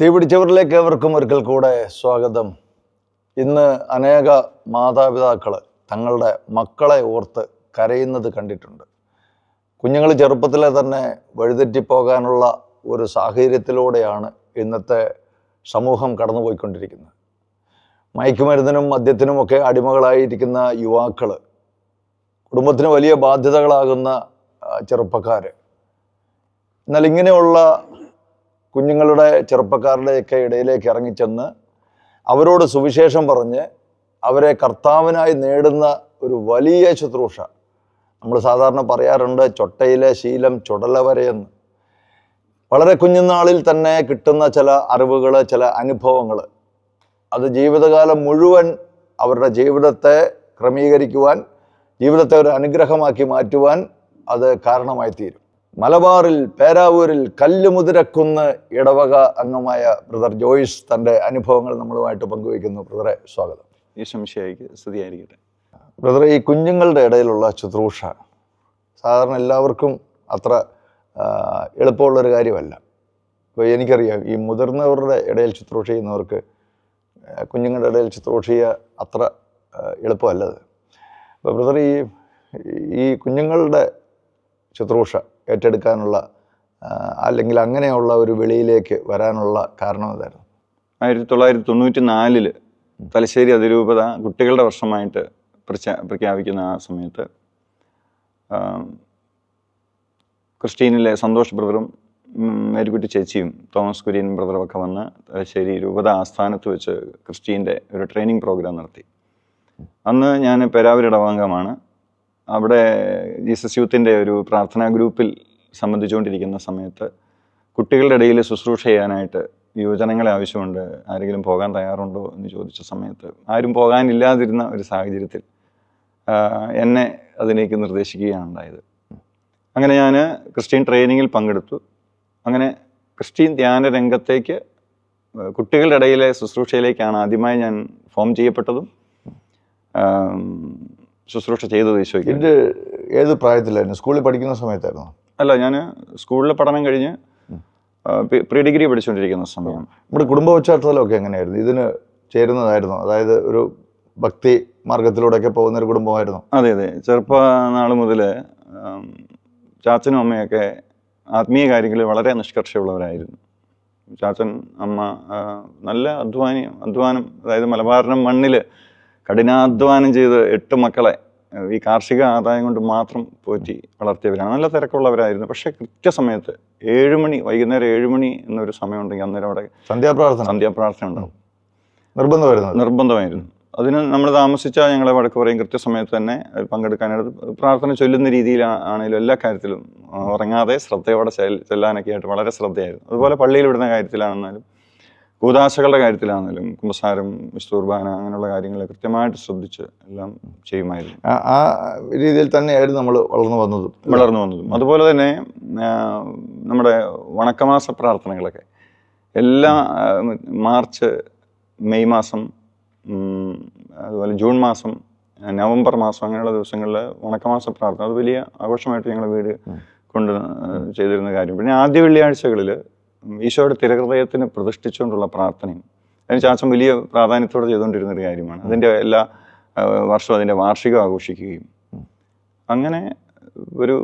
തീപിടിച്ചവരിലേക്ക് ഏവർക്കും ഒരിക്കൽ കൂടെ സ്വാഗതം. ഇന്ന് അനേക മാതാപിതാക്കൾ തങ്ങളുടെ മക്കളെ ഓർത്ത് കരയുന്നത് കണ്ടിട്ടുണ്ട്. കുഞ്ഞുങ്ങൾ ചെറുപ്പത്തിലെ തന്നെ വഴിതെറ്റിപ്പോകാനുള്ള ഒരു സാഹചര്യത്തിലൂടെയാണ് ഇന്നത്തെ സമൂഹം കടന്നുപോയിക്കൊണ്ടിരിക്കുന്നത്. മയക്കുമരുന്നിനും മദ്യത്തിനുമൊക്കെ അടിമകളായിരിക്കുന്ന യുവാക്കൾ കുടുംബത്തിന് വലിയ ബാധ്യതകളാകുന്ന ചെറുപ്പക്കാർ എന്നാൽ ഇങ്ങനെയുള്ള കുഞ്ഞുങ്ങളുടെ ചെറുപ്പക്കാരുടെയൊക്കെ ഇടയിലേക്ക് ഇറങ്ങിച്ചെന്ന് അവരോട് സുവിശേഷം പറഞ്ഞ് അവരെ കർത്താവിനായി നേടുന്ന ഒരു വലിയ ശുശ്രൂഷ. നമ്മൾ സാധാരണ പറയാറുണ്ട് ചൊട്ടയിലെ ശീലം ചുടല വരെയെന്ന് വളരെ കുഞ്ഞുനാളിൽ തന്നെ കിട്ടുന്ന ചില അറിവുകൾ ചില അനുഭവങ്ങൾ. അത് ജീവിതകാലം മുഴുവൻ അവരുടെ ജീവിതത്തെ ക്രമീകരിക്കുവാൻ ജീവിതത്തെ ഒരു അനുഗ്രഹമാക്കി മാറ്റുവാൻ അത് കാരണമായി തീരും മലബാറിൽ പേരാവൂരിൽ കല്ലുമുതിരക്കുന്ന് ഇടവക അംഗമായ ബ്രദർ ജോയിസ് തന്റെ അനുഭവങ്ങൾ നമ്മളുമായിട്ട് പങ്കുവയ്ക്കുന്നു. ബ്രദറെ സ്വാഗതം. ഈ സംശയമായിരിക്കും സ്തുതിയായിരിക്കട്ടെ. ബ്രദറെ ഈ കുഞ്ഞുങ്ങളുടെ ഇടയിലുള്ള ശുശ്രൂഷ സാധാരണ എല്ലാവർക്കും അത്ര എളുപ്പമുള്ളൊരു കാര്യമല്ല. ഇപ്പോൾ എനിക്കറിയാം ഈ മുതിർന്നവരുടെ ഇടയിൽ ശുശ്രൂഷ ചെയ്യുന്നവർക്ക് കുഞ്ഞുങ്ങളുടെ ഇടയിൽ ശുശ്രൂഷ ചെയ്യുക അത്ര എളുപ്പമല്ലത്. അപ്പോൾ ബ്രദർ ഈ ഈ കുഞ്ഞുങ്ങളുടെ ശുശ്രൂഷ ഏറ്റെടുക്കാനുള്ള അല്ലെങ്കിൽ അങ്ങനെയുള്ള ഒരു വെളിയിലേക്ക് വരാനുള്ള കാരണം ഇതായിരുന്നു. ആയിരത്തി തൊള്ളായിരത്തി തൊണ്ണൂറ്റി നാലിൽ തലശ്ശേരി അതിരൂപത കുട്ടികളുടെ വർഷമായിട്ട് പ്രഖ്യാ പ്രഖ്യാപിക്കുന്ന ആ സമയത്ത് ക്രിസ്റ്റീനിലെ സന്തോഷ് ബ്രദറും മേരിക്കുട്ടി ചേച്ചിയും തോമസ് കുര്യൻ ബ്രദറും ഒക്കെ വന്ന് തലശ്ശേരി രൂപത ആസ്ഥാനത്ത് വെച്ച് ക്രിസ്റ്റീന്റെ ഒരു ട്രെയിനിങ് പ്രോഗ്രാം നടത്തി. അന്ന് ഞാൻ പെരാവൂർ ഇടവാംഗമാണ് അവിടെ ജീസസ് യൂത്തിന്റെ ഒരു പ്രാർത്ഥനാ ഗ്രൂപ്പിൽ സംബന്ധിച്ചുകൊണ്ടിരിക്കുന്ന സമയത്ത് കുട്ടികളുടെ ഇടയിൽ ശുശ്രൂഷ ചെയ്യാനായിട്ട് യുവജനങ്ങളെ ആവശ്യമുണ്ട് ആരെങ്കിലും പോകാൻ തയ്യാറുണ്ടോ എന്ന് ചോദിച്ച സമയത്ത് ആരും പോകാനില്ലാതിരുന്ന ഒരു സാഹചര്യത്തിൽ എന്നെ അതിലേക്ക് നിർദ്ദേശിക്കുകയാണ് ഉണ്ടായത്. അങ്ങനെ ഞാൻ ക്രിസ്ത്യൻ ട്രെയിനിങ്ങിൽ പങ്കെടുത്തു. അങ്ങനെ ക്രിസ്ത്യൻ ധ്യാന രംഗത്തേക്ക് കുട്ടികളുടെ ഇടയിലെ ശുശ്രൂഷയിലേക്കാണ് ആദ്യമായി ഞാൻ ഫോം ചെയ്യപ്പെട്ടതും ശുശ്രൂഷ ചെയ്തത് ഈശോയ്ക്ക് ഇത് ഏത് പ്രായത്തിലായിരുന്നു? സ്കൂളിൽ പഠിക്കുന്ന സമയത്തായിരുന്നു? അല്ല ഞാൻ സ്കൂളിലെ പഠനം കഴിഞ്ഞ് പ്രീ ഡിഗ്രി പഠിച്ചുകൊണ്ടിരിക്കുന്ന സമയം. നമ്മുടെ കുടുംബ പശ്ചാത്തലമൊക്കെ എങ്ങനെയായിരുന്നു? ഇതിന് ചേരുന്നതായിരുന്നു. അതായത് ഒരു ഭക്തി മാർഗത്തിലൂടെയൊക്കെ പോകുന്ന ഒരു കുടുംബമായിരുന്നു. അതെ അതെ. ചെറുപ്പ നാൾ മുതൽ ചാച്ചനും അമ്മയൊക്കെ ആത്മീയ കാര്യങ്ങളിൽ വളരെ നിഷ്കർഷയുള്ളവരായിരുന്നു. ചാച്ചൻ അമ്മ നല്ല അധ്വാനി അധ്വാനം അതായത് മലബാറിനും മണ്ണിൽ കഠിനാധ്വാനം ചെയ്ത് എട്ട് മക്കളെ ഈ കാർഷിക ആദായം കൊണ്ട് മാത്രം പോറ്റി വളർത്തിയവരാണ്. നല്ല തിരക്കുള്ളവരായിരുന്നു. പക്ഷേ കൃത്യസമയത്ത് ഏഴുമണി വൈകുന്നേരം ഏഴുമണി എന്നൊരു സമയമുണ്ടെങ്കിൽ അന്നേരം അവിടെ സന്ധ്യാപ്രാർത്ഥന? സന്ധ്യാപ്രാർത്ഥന ഉണ്ടാവും. നിർബന്ധമായിരുന്നു നിർബന്ധമായിരുന്നു. അതിന് നമ്മൾ താമസിച്ചാൽ ഞങ്ങളെ വടക്ക് പറയും. കൃത്യസമയത്ത് തന്നെ പങ്കെടുക്കാനായിട്ട് പ്രാർത്ഥന ചൊല്ലുന്ന രീതിയിലാണെങ്കിലും എല്ലാ കാര്യത്തിലും ഉറങ്ങാതെ ശ്രദ്ധയോടെ ചെല്ലാനൊക്കെ ആയിട്ട് വളരെ ശ്രദ്ധയായിരുന്നു. അതുപോലെ പള്ളിയിൽ വിടുന്ന കാര്യത്തിലാണെന്നാലും കൂതാശകളുടെ കാര്യത്തിലാണെങ്കിലും കുമ്പസാരം വിസ്തുർബാന അങ്ങനെയുള്ള കാര്യങ്ങൾ കൃത്യമായിട്ട് ശ്രദ്ധിച്ച് എല്ലാം ചെയ്യുമായിരുന്നു. ആ- ആ രീതിയിൽ തന്നെയായിരുന്നു നമ്മൾ വളർന്നു വന്നത്. വളർന്നു വന്നതും. അതുപോലെ തന്നെ നമ്മുടെ വണക്കമാസ പ്രാർത്ഥനകളൊക്കെ. എല്ലാ മാർച്ച് മെയ് മാസം അതുപോലെ ജൂൺ മാസം നവംബർ മാസം അങ്ങനെയുള്ള ദിവസങ്ങളിൽ വണക്കമാസ പ്രാർത്ഥന. അത് വലിയ ആഘോഷമായിട്ട് ഞങ്ങളുടെ വീട് കൊണ്ട് ചെയ്തിരുന്ന കാര്യം. പിന്നെ ആദ്യ വെള്ളിയാഴ്ചകളിൽ ഈശോയുടെ തിരഹൃദയത്തിന് പ്രതിഷ്ഠിച്ചുകൊണ്ടുള്ള പ്രാർത്ഥനയും അതിന് ചാച്ചൻ വലിയ പ്രാധാന്യത്തോടെ ചെയ്തുകൊണ്ടിരുന്ന ഒരു കാര്യമാണ്. അതിന്റെ എല്ലാ വർഷവും അതിന്റെ വാർഷികം ആഘോഷിക്കുകയും. അങ്ങനെ ഒരു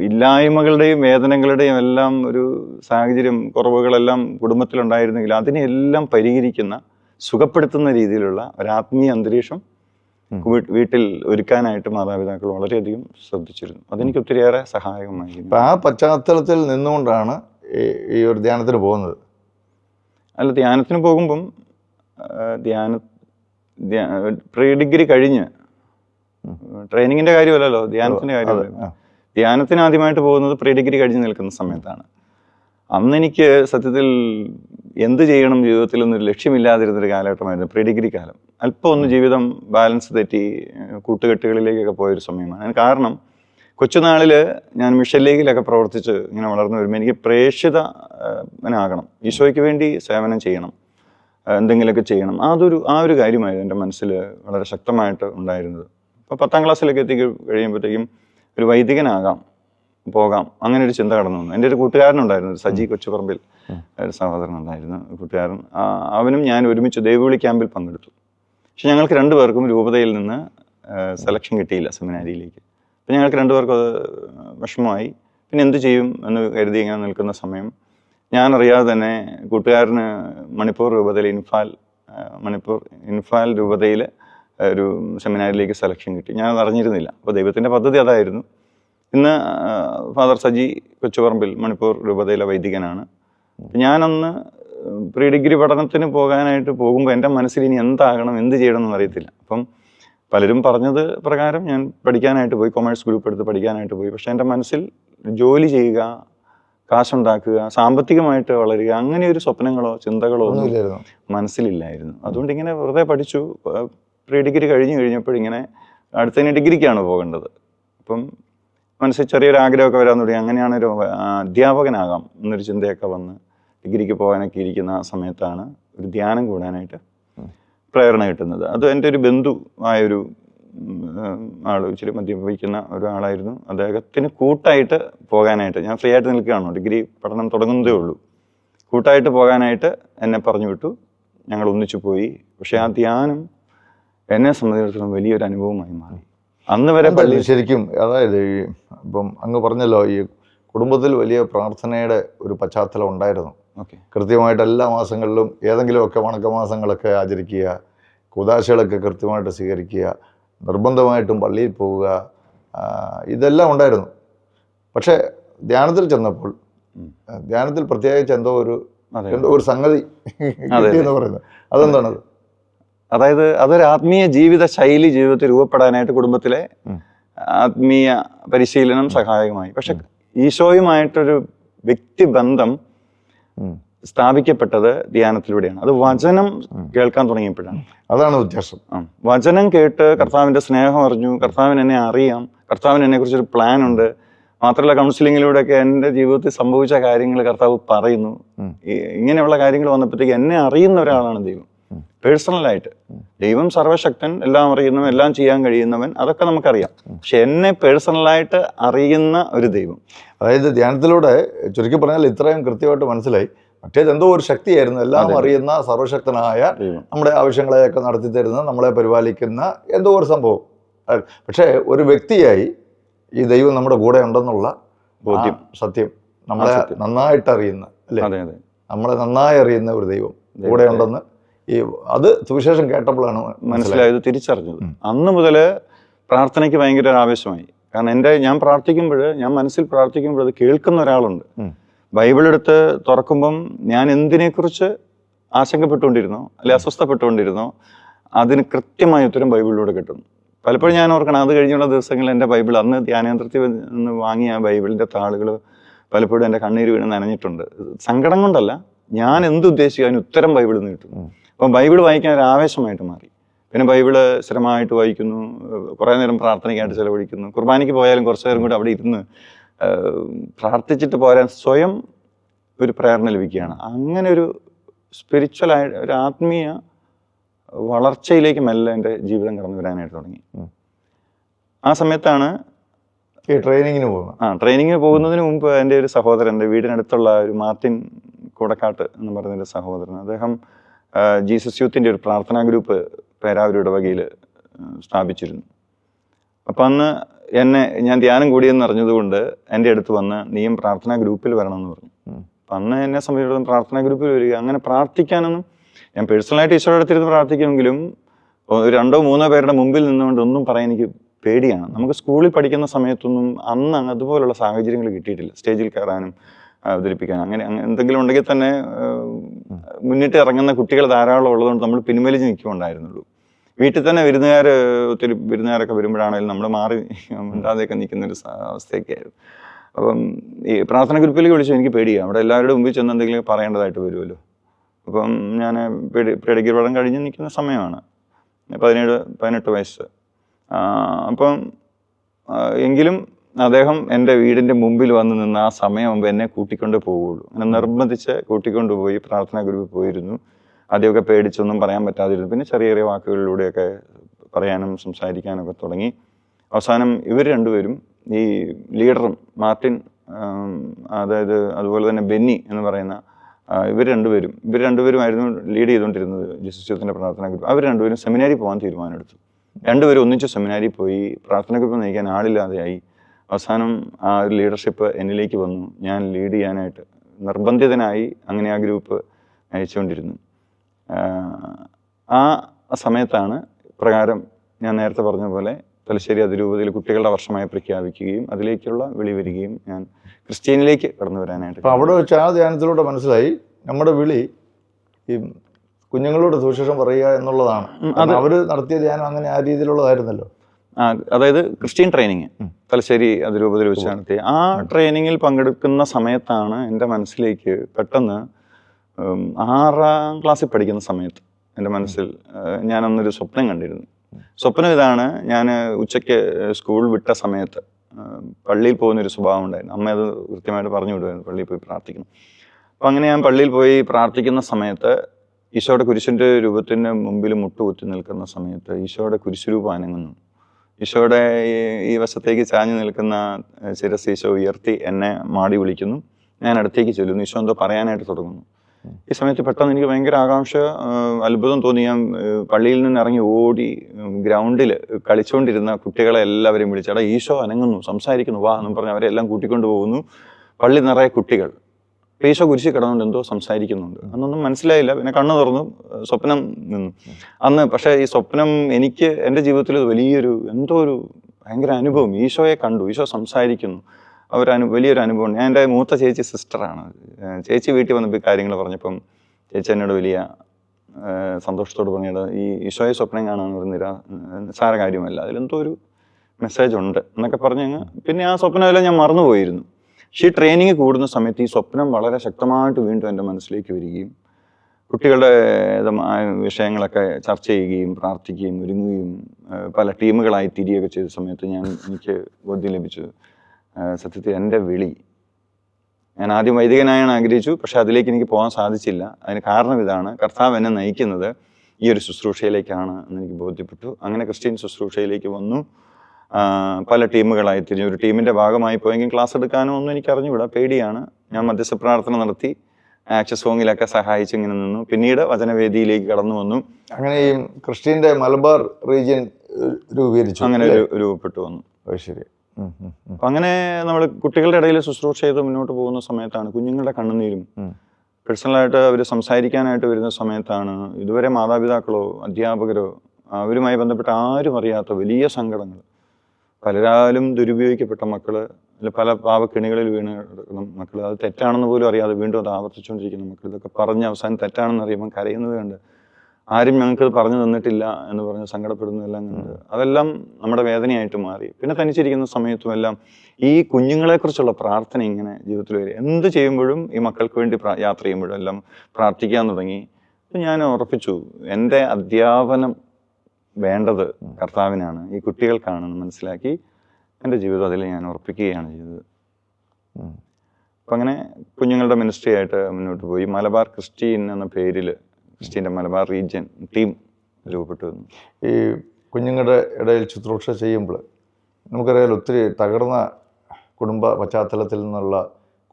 ഇല്ലായ്മകളുടെയും വേദനകളുടെയും എല്ലാം ഒരു സാഹചര്യം കുറവുകളെല്ലാം കുടുംബത്തിലുണ്ടായിരുന്നെങ്കിൽ അതിനെല്ലാം പരിഹരിക്കുന്ന സുഖപ്പെടുത്തുന്ന രീതിയിലുള്ള ഒരു ആത്മീയ അന്തരീക്ഷം വീട്ടിൽ ഒരുക്കാനായിട്ട് മാതാപിതാക്കൾ വളരെയധികം ശ്രദ്ധിച്ചിരുന്നു. അതെനിക്ക് ഒത്തിരിയേറെ സഹായകമായി ആ പശ്ചാത്തലത്തിൽ നിന്നുകൊണ്ടാണ് ഈ ഒരു ധ്യാനത്തിന് പോകുന്നത്? അല്ല ധ്യാനത്തിന് പോകുമ്പം ധ്യാന പ്രീ ഡിഗ്രി കഴിഞ്ഞ് ട്രെയിനിങ്ങിന്റെ കാര്യമല്ലല്ലോ ധ്യാനത്തിന്റെ കാര്യമല്ല? ധ്യാനത്തിന് ആദ്യമായിട്ട് പോകുന്നത് പ്രീ ഡിഗ്രി കഴിഞ്ഞ് നിൽക്കുന്ന സമയത്താണ്. അന്ന് എനിക്ക് സത്യത്തിൽ എന്ത് ചെയ്യണം ജീവിതത്തിൽ എന്നൊരു ലക്ഷ്യമില്ലാതിരുന്നൊരു കാലഘട്ടമായിരുന്നു പ്രീ ഡിഗ്രി കാലം. അല്പം ഒന്ന് ജീവിതം ബാലൻസ് തെറ്റി കൂട്ടുകെട്ടുകളിലേക്കൊക്കെ പോയൊരു സമയമാണ്. അതിന് കാരണം കൊച്ചുനാളിൽ ഞാൻ മിഷൻ ലീഗിലൊക്കെ പ്രവർത്തിച്ച് ഇങ്ങനെ വളർന്നു വരുമ്പോൾ എനിക്ക് പ്രേക്ഷിതനാകണം ഈശോയ്ക്ക് വേണ്ടി സേവനം ചെയ്യണം. എന്തെങ്കിലുമൊക്കെ ചെയ്യണം. അതൊരു ആ ഒരു കാര്യമായിരുന്നു എന്റെ മനസ്സിൽ വളരെ ശക്തമായിട്ട് ഉണ്ടായിരുന്നത്. അപ്പോൾ പത്താം ക്ലാസ്സിലൊക്കെ എത്തി കഴിയുമ്പോഴത്തേക്കും ഒരു വൈദികനാകാം പോകാം അങ്ങനെ ഒരു ചിന്ത കടന്നു വന്നു. എന്റെ ഒരു കൂട്ടുകാരനുണ്ടായിരുന്നു സജി കൊച്ചുപറമ്പിൽ. ഒരു സഹോദരൻ ഉണ്ടായിരുന്നു കൂട്ടുകാരൻ. അവനും ഞാൻ ഒരുമിച്ച് ദേവിവിളി ക്യാമ്പിൽ പങ്കെടുത്തു. പക്ഷെ ഞങ്ങൾക്ക് രണ്ടുപേർക്കും രൂപതയിൽ നിന്ന് സെലക്ഷൻ കിട്ടിയില്ല സെമിനാരിയിലേക്ക് അപ്പം ഞങ്ങൾക്ക് രണ്ടുപേർക്കും അത് വിഷമമായി. പിന്നെ എന്ത് ചെയ്യും എന്ന് കരുതി ഇങ്ങനെ നിൽക്കുന്ന സമയം ഞാൻ അറിയാതെ തന്നെ കൂട്ടുകാരന് മണിപ്പൂർ രൂപതയിൽ ഇൻഫാൽ മണിപ്പൂർ ഇൻഫാൽ രൂപതയിൽ ഒരു സെമിനാരിലേക്ക് സെലക്ഷൻ കിട്ടി. ഞാൻ അത് അറിഞ്ഞിരുന്നില്ല. അപ്പോൾ ദൈവത്തിന്റെ പദ്ധതി അതായിരുന്നു. ഇന്ന് ഫാദർ സജി കൊച്ചുപറമ്പിൽ മണിപ്പൂർ രൂപതയിലെ വൈദികനാണ്. ഞാനന്ന് പ്രീ ഡിഗ്രി പഠനത്തിന് പോകാനായിട്ട് പോകുമ്പോൾ എന്റെ മനസ്സിൽ ഇനി എന്താകണം എന്ത് ചെയ്യണം എന്ന് അറിയത്തില്ല അപ്പം പലരും പറഞ്ഞത് പ്രകാരം ഞാൻ പഠിക്കാനായിട്ട് പോയി കൊമേഴ്സ് ഗ്രൂപ്പ് എടുത്ത് പഠിക്കാനായിട്ട് പോയി. പക്ഷേ എന്റെ മനസ്സിൽ ജോലി ചെയ്യുക കാശുണ്ടാക്കുക സാമ്പത്തികമായിട്ട് വളരുക അങ്ങനെ ഒരു സ്വപ്നങ്ങളോ ചിന്തകളോ ഒന്നും മനസ്സിലില്ലായിരുന്നു. അതുകൊണ്ട് ഇങ്ങനെ വെറുതെ പഠിച്ചു പ്രീ ഡിഗ്രി കഴിഞ്ഞു കഴിഞ്ഞപ്പോൾ ഇങ്ങനെ അടുത്തതിന് ഡിഗ്രിക്കാണ് പോകേണ്ടത്. അപ്പം മനസ്സിൽ ചെറിയൊരു ആഗ്രഹമൊക്കെ വരാൻ തുടങ്ങി. അങ്ങനെയാണൊരു അധ്യാപകനാകാം എന്നൊരു ചിന്തയൊക്കെ വന്ന് ഡിഗ്രിക്ക് പോകാനൊക്കെ ഇരിക്കുന്ന ആ സമയത്താണ് ഒരു ധ്യാനം കൂടാനായിട്ട് പ്രേരണ കിട്ടുന്നത്. അത് എന്റെ ഒരു ബന്ധു ആയൊരു ആൾ ഇച്ചിരി മദ്യപിക്കുന്ന ഒരാളായിരുന്നു. അദ്ദേഹത്തിന് കൂട്ടായിട്ട് പോകാനായിട്ട് ഞാൻ ഫ്രീ ആയിട്ട് നിൽക്കുകയാണോ? ഡിഗ്രി പഠനം തുടങ്ങുന്നതേ ഉള്ളൂ. കൂട്ടായിട്ട് പോകാനായിട്ട് എന്നെ പറഞ്ഞു വിട്ടു. ഞങ്ങൾ ഒന്നിച്ചു പോയി. പക്ഷേ ആ ധ്യാനം എന്നെ സംബന്ധിച്ചിടത്തോളം വലിയൊരു അനുഭവമായി മാറി. അന്ന് വരെ പള്ളി ശരിക്കും അതായത് ഈ ഇപ്പം അങ്ങ് പറഞ്ഞല്ലോ ഈ കുടുംബത്തിൽ വലിയ പ്രാർത്ഥനയുടെ ഒരു പശ്ചാത്തലം ഉണ്ടായിരുന്നു. കൃത്യമായിട്ട് എല്ലാ മാസങ്ങളിലും ഏതെങ്കിലുമൊക്കെ വണക്കമാസങ്ങളൊക്കെ ആചരിക്കുക കുതാശകളൊക്കെ കൃത്യമായിട്ട് സ്വീകരിക്കുക നിർബന്ധമായിട്ടും പള്ളിയിൽ പോവുക ഇതെല്ലാം ഉണ്ടായിരുന്നു. പക്ഷേ ധ്യാനത്തിൽ ചെന്നപ്പോൾ. ധ്യാനത്തിൽ പ്രത്യേകിച്ച് എന്തോ ഒരു എന്തോ ഒരു സംഗതി എന്ന് പറയുന്നത്. അതെന്താണത് അതായത് അതൊരു ആത്മീയ ജീവിത ശൈലി ജീവിതത്തിൽ രൂപപ്പെടാനായിട്ട് കുടുംബത്തിലെ ആത്മീയ പരിശീലനം സഹായകമായി. പക്ഷെ ഈശോയുമായിട്ടൊരു വ്യക്തിബന്ധം. സ്ഥാപിക്കപ്പെട്ടത് ധ്യാനത്തിലൂടെയാണ്. അത് വചനം കേൾക്കാൻ തുടങ്ങിയപ്പോഴാണ്. അതാണ് വ്യത്യാസം വചനം കേട്ട് കർത്താവിന്റെ സ്നേഹം അറിഞ്ഞു കർത്താവിന് എന്നെ അറിയാം കർത്താവിന് എന്നെ കുറിച്ചൊരു പ്ലാൻ ഉണ്ട്. മാത്രമല്ല കൗൺസിലിങ്ങിലൂടെയൊക്കെ എന്റെ ജീവിതത്തിൽ സംഭവിച്ച കാര്യങ്ങൾ കർത്താവ് പറയുന്നു. ഇങ്ങനെയുള്ള കാര്യങ്ങൾ വന്നപ്പോഴത്തേക്ക് എന്നെ അറിയുന്ന ഒരാളാണ് ദൈവം. പേഴ്സണലായിട്ട്. ദൈവം സർവശക്തൻ എല്ലാം അറിയുന്നവൻ എല്ലാം ചെയ്യാൻ കഴിയുന്നവൻ അതൊക്കെ നമുക്കറിയാം. പക്ഷെ എന്നെ പേഴ്സണലായിട്ട് അറിയുന്ന ഒരു ദൈവം. അതായത് ധ്യാനത്തിലൂടെ ചുരുക്കി പറഞ്ഞാൽ ഇത്രയും കൃത്യമായിട്ട് മനസ്സിലായി. മറ്റേത് എന്തോ ഒരു ശക്തിയായിരുന്നു. എല്ലാം അറിയുന്ന സർവശക്തനായ നമ്മുടെ ആവശ്യങ്ങളെയൊക്കെ നടത്തി തരുന്ന നമ്മളെ പരിപാലിക്കുന്ന എന്തോ ഒരു സംഭവം. പക്ഷേ ഒരു വ്യക്തിയായി ഈ ദൈവം നമ്മുടെ കൂടെ ഉണ്ടെന്നുള്ള ബോധ്യം. സത്യം നമ്മളെ നന്നായിട്ട് അറിയുന്ന അല്ലേ? നമ്മളെ നന്നായി അറിയുന്ന ഒരു ദൈവം. കൂടെ ഉണ്ടെന്ന് ഈ അത് സുവിശേഷം കേട്ടപ്പോഴാണ് മനസ്സിലായത്. തിരിച്ചറിഞ്ഞത്. അന്ന് മുതൽ പ്രാർത്ഥനയ്ക്ക് ഭയങ്കര ഒരു ആവേശമായി. കാരണം എന്റെ ഞാൻ പ്രാർത്ഥിക്കുമ്പോൾ ഞാൻ മനസ്സിൽ പ്രാർത്ഥിക്കുമ്പോൾ അത് കേൾക്കുന്ന ഒരാളുണ്ട്. ബൈബിൾ എടുത്ത് തുറക്കുമ്പം ഞാൻ എന്തിനെക്കുറിച്ച് ആശങ്കപ്പെട്ടുകൊണ്ടിരുന്നോ അല്ലെ അസ്വസ്ഥപ്പെട്ടുകൊണ്ടിരുന്നോ അതിന് കൃത്യമായ ഉത്തരം ബൈബിളിലൂടെ കിട്ടും പലപ്പോഴും ഞാൻ ഓർക്കണം അത് കഴിഞ്ഞുള്ള ദിവസങ്ങളിൽ എന്റെ ബൈബിൾ അന്ന് ധ്യാനേന്ദ്രത്തിൽ നിന്ന് വാങ്ങിയ ബൈബിളിന്റെ താളുകൾ പലപ്പോഴും എന്റെ കണ്ണീര് വീണ് നനഞ്ഞിട്ടുണ്ട്. സങ്കടം കൊണ്ടല്ല ഞാൻ എന്ത് ഉദ്ദേശിക്കുക അതിന് ഉത്തരം ബൈബിളിൽ നിന്ന് കിട്ടും. അപ്പം ബൈബിൾ വായിക്കാൻ ഒരു ആവേശമായിട്ട് മാറി. പിന്നെ ബൈബിൾ സ്ഥിരമായിട്ട് വായിക്കുന്നു കുറേ നേരം പ്രാർത്ഥനയ്ക്കായിട്ട് ചിലവഴിക്കുന്നു. കുർബാനയ്ക്ക് പോയാലും കുറച്ച് നേരം കൂടി അവിടെ ഇരുന്ന് പ്രാർത്ഥിച്ചിട്ട് പോരാൻ സ്വയം ഒരു പ്രേരണ ലഭിക്കുകയാണ്. അങ്ങനെ ഒരു സ്പിരിച്വലായ ഒരു ആത്മീയ വളർച്ചയിലേക്ക് മെല്ലെ എന്റെ ജീവിതം കടന്നു വരാനായിട്ട് തുടങ്ങി. ആ സമയത്താണ് ഈ ട്രെയിനിങ്ങിന് പോകുന്നത്. ആ ട്രെയിനിങ്ങിന് പോകുന്നതിന് മുമ്പ് എന്റെ ഒരു സഹോദരൻ എന്റെ വീടിനടുത്തുള്ള ഒരു മാർട്ടിൻ കൂടക്കാട്ട് എന്ന് പറയുന്ന ഒരു സഹോദരൻ അദ്ദേഹം ജീസസ് യൂത്തിന്റെ ഒരു പ്രാർത്ഥനാ ഗ്രൂപ്പ് പേരാവൂരുടെ വകയിൽ സ്ഥാപിച്ചിരുന്നു. അപ്പം അന്ന് എന്നെ ഞാൻ ധ്യാനം കൂടിയെന്ന് അറിഞ്ഞതുകൊണ്ട് എന്റെ അടുത്ത് വന്ന് നീയും പ്രാർത്ഥനാ ഗ്രൂപ്പിൽ വരണമെന്ന് പറഞ്ഞു. അപ്പം അന്ന് എന്നെ സംബന്ധിച്ചിടത്തോളം പ്രാർത്ഥനാ ഗ്രൂപ്പിൽ വരിക അങ്ങനെ പ്രാർത്ഥിക്കാനൊന്നും ഞാൻ പേഴ്സണലായിട്ട് ഈശോയുടെ അടുത്തിരുന്ന് പ്രാർത്ഥിക്കുമെങ്കിലും ഒരു രണ്ടോ മൂന്നോ പേരുടെ മുമ്പിൽ നിന്നുകൊണ്ട് ഒന്നും പറയാൻ എനിക്ക് പേടിയാണ്. നമുക്ക് സ്കൂളിൽ പഠിക്കുന്ന സമയത്തൊന്നും അന്ന് അതുപോലുള്ള സാഹചര്യങ്ങൾ കിട്ടിയിട്ടില്ല. സ്റ്റേജിൽ കയറാനും ആ, അവതരിപ്പിക്കാനും അങ്ങനെ എന്തെങ്കിലും ഉണ്ടെങ്കിൽ തന്നെ മുന്നിട്ട് ഇറങ്ങുന്ന കുട്ടികൾ ധാരാളം ഉള്ളതുകൊണ്ട് നമ്മൾ പിൻവലിച്ച് നിൽക്കുന്നുണ്ടായിരുന്നുള്ളൂ വീട്ടിൽ തന്നെ വിരുന്നുകാർ ഒത്തിരി വിരുന്നുകാരൊക്കെ വരുമ്പോഴാണെങ്കിലും നമ്മൾ മാറി മിണ്ടാതെയൊക്കെ നിൽക്കുന്ന ഒരു അവസ്ഥയൊക്കെ ആയിരുന്നു. അപ്പം ഈ പ്രാർത്ഥന ഗ്രൂപ്പിലേക്ക് വിളിച്ചു എനിക്ക് പേടിയാണ് അവിടെ എല്ലാവരുടെ മുമ്പിൽ ചെന്ന് എന്തെങ്കിലും പറയേണ്ടതായിട്ട് വരുമല്ലോ. അപ്പം ഞാൻ പേടി പേടിക്കൽ പഠനം കഴിഞ്ഞ് നിൽക്കുന്ന സമയമാണ്. പതിനേഴ് പതിനെട്ട് വയസ്സ്. അപ്പം എങ്കിലും അദ്ദേഹം എന്റെ വീടിന്റെ മുമ്പിൽ വന്ന് നിന്ന് ആ സമയമാകുമ്പോൾ എന്നെ കൂട്ടിക്കൊണ്ട് പോവുകയുള്ളൂ അങ്ങനെ നിർബന്ധിച്ച് കൂട്ടിക്കൊണ്ട് പോയി പ്രാർത്ഥനാ ഗ്രൂപ്പിൽ പോയിരുന്നു. ആദ്യമൊക്കെ പേടിച്ചൊന്നും പറയാൻ പറ്റാതിരുന്നു. പിന്നെ ചെറിയ ചെറിയ വാക്കുകളിലൂടെയൊക്കെ പറയാനും സംസാരിക്കാനൊക്കെ തുടങ്ങി. അവസാനം ഇവർ രണ്ടുപേരും ഈ ലീഡറും മാർട്ടിൻ അതായത് അതുപോലെ തന്നെ ബെന്നി എന്ന് പറയുന്ന ഇവർ രണ്ടുപേരും ഇവർ രണ്ടുപേരുമായിരുന്നു ലീഡ് ചെയ്തുകൊണ്ടിരുന്നത് ജീസസ് യൂത്തിന്റെ പ്രാർത്ഥന ഗ്രൂപ്പ്. അവർ രണ്ടുപേരും സെമിനാരി പോകാൻ തീരുമാനമെടുത്തു. രണ്ടുപേരും ഒന്നിച്ച് സെമിനാരി പോയി പ്രാർത്ഥന ഗ്രൂപ്പ് നയിക്കാൻ ആളില്ലാതെയായി. അവസാനം ആ ഒരു ലീഡർഷിപ്പ് എന്നിലേക്ക് വന്നു. ഞാൻ ലീഡ് ചെയ്യാനായിട്ട് നിർബന്ധിതനായി അങ്ങനെ ആ ഗ്രൂപ്പ് നയിച്ചുകൊണ്ടിരുന്നു. ആ സമയത്താണ് പ്രകാരം ഞാൻ നേരത്തെ പറഞ്ഞ പോലെ തലശ്ശേരി അതിരൂപതയിൽ കുട്ടികളുടെ വർഷമായി പ്രഖ്യാപിക്കുകയും അതിലേക്കുള്ള വിളി വരികയും ഞാൻ ക്രിസ്ത്യനിലേക്ക് കടന്നു വരാനായിട്ട് അപ്പോൾ അവിടെ വെച്ച് ആ ധ്യാനത്തിലൂടെ മനസ്സിലായി നമ്മുടെ വിളി ഈ കുഞ്ഞുങ്ങളോട് സുവിശേഷം പറയുക എന്നുള്ളതാണ്. അവർ നടത്തിയ ധ്യാനം അങ്ങനെ ആ രീതിയിലുള്ളതായിരുന്നല്ലോ. അതായത് ക്രിസ്ത്യൻ ട്രെയിനിങ്. തലശ്ശേരി അതിരൂപതയിൽ വെച്ച് നടത്തി ആ ട്രെയിനിങ്ങിൽ പങ്കെടുക്കുന്ന സമയത്താണ് എന്റെ മനസ്സിലേക്ക് പെട്ടെന്ന് ആറാം ക്ലാസ്സിൽ പഠിക്കുന്ന സമയത്ത് എന്റെ മനസ്സിൽ ഞാനന്നൊരു സ്വപ്നം കണ്ടിരുന്നു. സ്വപ്നം ഇതാണ് ഞാൻ ഉച്ചയ്ക്ക് സ്കൂൾ വിട്ട സമയത്ത് പള്ളിയിൽ പോകുന്നൊരു സ്വഭാവം ഉണ്ടായിരുന്നു. അമ്മ അത് കൃത്യമായിട്ട് പറഞ്ഞു വിടുമായിരുന്നു പള്ളിയിൽ പോയി പ്രാർത്ഥിക്കണം. അപ്പം അങ്ങനെ ഞാൻ പള്ളിയിൽ പോയി പ്രാർത്ഥിക്കുന്ന സമയത്ത് ഈശോയുടെ കുരിശിന്റെ രൂപത്തിന് മുമ്പിൽ മുട്ടുകുത്തി നിൽക്കുന്ന സമയത്ത് ഈശോയുടെ കുരിശുരൂപം അനങ്ങുന്നു. ഈശോയുടെ ഈ- വശത്തേക്ക് ചാഞ്ഞു നിൽക്കുന്ന ശിരസ് ഈശോ ഉയർത്തി എന്നെ മാടി വിളിക്കുന്നു. ഞാൻ അടുത്തേക്ക് ചെല്ലുന്നു. ഈശോ എന്തോ പറയാനായിട്ട് തുടങ്ങുന്നു. ഈ സമയത്ത് പെട്ടെന്ന് എനിക്ക് ഭയങ്കര ആകാംക്ഷ അത്ഭുതം തോന്നി. ഞാൻ പള്ളിയിൽ നിന്ന് ഇറങ്ങി ഓടി ഗ്രൗണ്ടിൽ കളിച്ചുകൊണ്ടിരുന്ന കുട്ടികളെ എല്ലാവരെയും വിളിച്ചടാ ഈശോ അനങ്ങുന്നു സംസാരിക്കുന്നു വാ എന്നും പറഞ്ഞ് അവരെ എല്ലാം കൂട്ടിക്കൊണ്ട് പോകുന്നു. പള്ളി നിറയെ കുട്ടികൾ. ഈശോ കുരിശി കിടന്നുകൊണ്ട് എന്തോ സംസാരിക്കുന്നുണ്ട്. അന്നൊന്നും മനസ്സിലായില്ല. പിന്നെ കണ്ണു തുറന്നു സ്വപ്നം നിന്നു. അന്ന് പക്ഷേ ഈ സ്വപ്നം എനിക്ക് എന്റെ ജീവിതത്തിൽ വലിയൊരു എന്തോ ഒരു ഭയങ്കര അനുഭവം. ഈശോയെ കണ്ടു ഈശോ സംസാരിക്കുന്നു. അവരനു വലിയൊരു അനുഭവം. ഞാൻ എന്റെ മൂത്ത ചേച്ചി സിസ്റ്ററാണ്. ചേച്ചി വീട്ടിൽ വന്നപ്പോൾ കാര്യങ്ങൾ പറഞ്ഞപ്പം ചേച്ചി എന്നോട് വലിയ സന്തോഷത്തോട് പറഞ്ഞത് ഈ ഈശോയെ സ്വപ്നം കാണാൻ ഒരു നിരാ നിസ്സാര കാര്യമല്ല. അതിലെന്തോ ഒരു മെസ്സേജ് ഉണ്ട് എന്നൊക്കെ പറഞ്ഞു പിന്നെ ആ സ്വപ്നമെല്ലാം ഞാൻ മറന്നുപോയിരുന്നു. പക്ഷേ ഈ ട്രെയിനിങ് കൂടുന്ന സമയത്ത് ഈ സ്വപ്നം വളരെ ശക്തമായിട്ട് വീണ്ടും എന്റെ മനസ്സിലേക്ക് വരികയും കുട്ടികളുടെ വിഷയങ്ങളൊക്കെ ചർച്ച ചെയ്യുകയും പ്രാർത്ഥിക്കുകയും ഒരുങ്ങുകയും പല ടീമുകളായി തിരികെയൊക്കെ ചെയ്ത സമയത്ത് ഞാൻ എനിക്ക് ബോധ്യം ലഭിച്ചു. സത്യത്തിൽ എന്റെ വിളി ഞാൻ ആദ്യം വൈദികനായാണ് ആഗ്രഹിച്ചു പക്ഷെ അതിലേക്ക് എനിക്ക് പോകാൻ സാധിച്ചില്ല. അതിന് കാരണം ഇതാണ് കർത്താവ് എന്നെ നയിക്കുന്നത് ഈ ഒരു ശുശ്രൂഷയിലേക്കാണ് എന്ന് എനിക്ക് ബോധ്യപ്പെട്ടു. അങ്ങനെ ക്രിസ്ത്യൻ ശുശ്രൂഷയിലേക്ക് വന്നു. പല ടീമുകളായി തിരിഞ്ഞു ഒരു ടീമിന്റെ ഭാഗമായി പോയെങ്കിൽ ക്ലാസ് എടുക്കാനോ ഒന്നും എനിക്ക് അറിഞ്ഞുകൂടാ പേടിയാണ്. ഞാൻ മധ്യസ്ഥ പ്രാർത്ഥന നടത്തി ആക്ഷൻ സോങ്ങിലൊക്കെ സഹായിച്ച് ഇങ്ങനെ നിന്നു. പിന്നീട് വചനവേദിയിലേക്ക് കടന്നു വന്നു. അങ്ങനെ ഈ ക്രിസ്ത്യന്റെ മലബാർ റീജിയൻ രൂപീകരിച്ചു അങ്ങനെ രൂപപ്പെട്ടു വന്നു. ശരി. അങ്ങനെ നമ്മൾ കുട്ടികളുടെ ഇടയിൽ ശുശ്രൂഷ ചെയ്ത് മുന്നോട്ട് പോകുന്ന സമയത്താണ് കുഞ്ഞുങ്ങളുടെ കണ്ണുനീരും. പേഴ്സണലായിട്ട് അവർ സംസാരിക്കാനായിട്ട് വരുന്ന സമയത്താണ് ഇതുവരെ മാതാപിതാക്കളോ അധ്യാപകരോ അവരുമായി ബന്ധപ്പെട്ട ആരും അറിയാത്ത വലിയ സങ്കടങ്ങൾ. പലരാലും ദുരുപയോഗിക്കപ്പെട്ട മക്കൾ അല്ലെ പല പാവക്കിണികളിൽ വീണ് കിടക്കുന്ന മക്കൾ അത് തെറ്റാണെന്ന് പോലും അറിയാതെ വീണ്ടും അത് ആവർത്തിച്ചുകൊണ്ടിരിക്കുന്ന മക്കൾ ഇതൊക്കെ പറഞ്ഞ് അവസാനം തെറ്റാണെന്ന് അറിയുമ്പോൾ കരയുന്നത് കണ്ട് ആരും ഞങ്ങൾക്ക് ഇത് പറഞ്ഞു തന്നിട്ടില്ല എന്ന് പറഞ്ഞ് സങ്കടപ്പെടുന്നതെല്ലാം കണ്ട് അതെല്ലാം നമ്മുടെ വേദനയായിട്ട് മാറി. പിന്നെ തനിച്ചിരിക്കുന്ന സമയത്തും എല്ലാം ഈ കുഞ്ഞുങ്ങളെക്കുറിച്ചുള്ള പ്രാർത്ഥന ഇങ്ങനെ ജീവിതത്തിൽ വരും എന്ത് ചെയ്യുമ്പോഴും ഈ മക്കൾക്ക് വേണ്ടി യാത്ര ചെയ്യുമ്പോഴും എല്ലാം പ്രാർത്ഥിക്കാൻ തുടങ്ങി. ഞാൻ ഉറപ്പിച്ചു എന്റെ അധ്യാപനം വേണ്ടത് കർത്താവിനാണ്. ഈ കുട്ടികൾക്കാണെന്ന് മനസ്സിലാക്കി എന്റെ ജീവിതം അതിൽ ഞാൻ ഉറപ്പിക്കുകയാണ് ചെയ്തത്. അപ്പം അങ്ങനെ കുഞ്ഞുങ്ങളുടെ മിനിസ്ട്രി ആയിട്ട് മുന്നോട്ട് പോയി. മലബാർ ക്രിസ്റ്റീൻ എന്ന പേരിൽ ക്രിസ്റ്റീന്റെ മലബാർ റീജ്യൻ ടീം രൂപപ്പെട്ടു വന്നു. ഈ കുഞ്ഞുങ്ങളുടെ ഇടയിൽ ശുശ്രൂഷ ചെയ്യുമ്പോൾ നമുക്കറിയാലോ ഒത്തിരി തകർന്ന കുടുംബ പശ്ചാത്തലത്തിൽ നിന്നുള്ള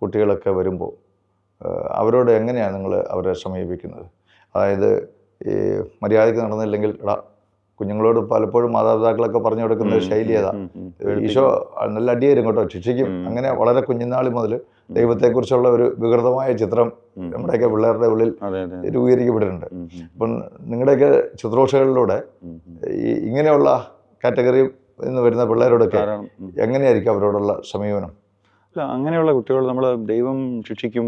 കുട്ടികളൊക്കെ വരുമ്പോൾ അവരോട് എങ്ങനെയാണ് നിങ്ങൾ അവരെ സമീപിക്കുന്നത്? അതായത് ഈ മര്യാദയ്ക്ക് നടന്നില്ലെങ്കിൽ എടാ കുഞ്ഞുങ്ങളോട് പലപ്പോഴും മാതാപിതാക്കളൊക്കെ പറഞ്ഞു കൊടുക്കുന്ന ഒരു ശൈലി ഏതാ. ഈശോ നല്ല അടിയായിരുന്നു കേട്ടോ. ശിക്ഷിക്കും. അങ്ങനെ വളരെ കുഞ്ഞുനാളി മുതൽ ദൈവത്തെക്കുറിച്ചുള്ള ഒരു വികൃതമായ ചിത്രം നമ്മുടെയൊക്കെ പിള്ളേരുടെ ഉള്ളിൽ രൂപീകരിക്കപ്പെട്ടിട്ടുണ്ട്. അപ്പം നിങ്ങളുടെയൊക്കെ ശുശ്രൂഷകളിലൂടെ. ഈ ഇങ്ങനെയുള്ള കാറ്റഗറി നിന്ന് വരുന്ന പിള്ളേരോടൊക്കെ എങ്ങനെയായിരിക്കും അവരോടുള്ള സമീപനം? അല്ല അങ്ങനെയുള്ള കുട്ടികൾ നമ്മൾ ദൈവം ശിക്ഷിക്കും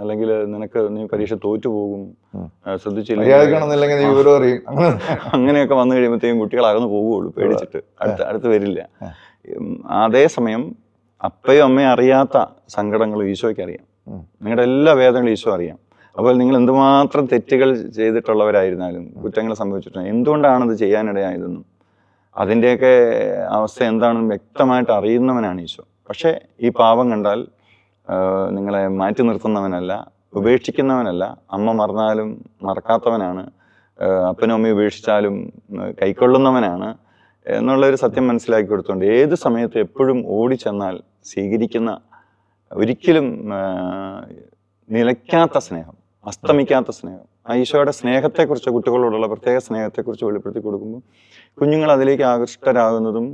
അല്ലെങ്കിൽ നിനക്ക് നീ പരീക്ഷ തോറ്റു പോകും ശ്രദ്ധിച്ചില്ലെങ്കിൽ അങ്ങനെയൊക്കെ വന്നു കഴിയുമ്പോഴത്തേക്കും കുട്ടികൾ അകന്നു പോകുള്ളൂ പേടിച്ചിട്ട്. അടുത്ത് അടുത്ത് വരില്ല. അതേസമയം അപ്പയും അമ്മയും അറിയാത്ത സങ്കടങ്ങൾ ഈശോയ്ക്ക് അറിയാം. നിങ്ങളുടെ എല്ലാ വേദനകളും ഈശോ അറിയാം. അപ്പോൾ നിങ്ങൾ എന്തുമാത്രം തെറ്റുകൾ ചെയ്തിട്ടുള്ളവരായിരുന്നാലും കുറ്റങ്ങൾ സംഭവിച്ചിട്ടുണ്ടെങ്കിൽ എന്തുകൊണ്ടാണത് ചെയ്യാനിടയായതെന്നും അതിന്റെയൊക്കെ അവസ്ഥ എന്താണെന്ന് വ്യക്തമായിട്ട് അറിയുന്നവനാണ് ഈശോ. പക്ഷേ ഈ പാപം കണ്ടാൽ നിങ്ങളെ മാറ്റി നിർത്തുന്നവനല്ല ഉപേക്ഷിക്കുന്നവനല്ല. അമ്മ മറന്നാലും മറക്കാത്തവനാണ്. അപ്പനും അമ്മയും ഉപേക്ഷിച്ചാലും കൈക്കൊള്ളുന്നവനാണ് എന്നുള്ളൊരു സത്യം മനസ്സിലാക്കി കൊടുത്തുകൊണ്ട് ഏത് സമയത്ത് എപ്പോഴും ഓടി ചെന്നാൽ സ്വീകരിക്കുന്ന ഒരിക്കലും നിലയ്ക്കാത്ത സ്നേഹം അസ്തമിക്കാത്ത സ്നേഹം ഈശോയുടെ സ്നേഹത്തെക്കുറിച്ച് കുട്ടികളോടുള്ള പ്രത്യേക സ്നേഹത്തെക്കുറിച്ച് വെളിപ്പെടുത്തി കൊടുക്കുമ്പോൾ കുഞ്ഞുങ്ങൾ അതിലേക്ക് ആകൃഷ്ടരാകുന്നതും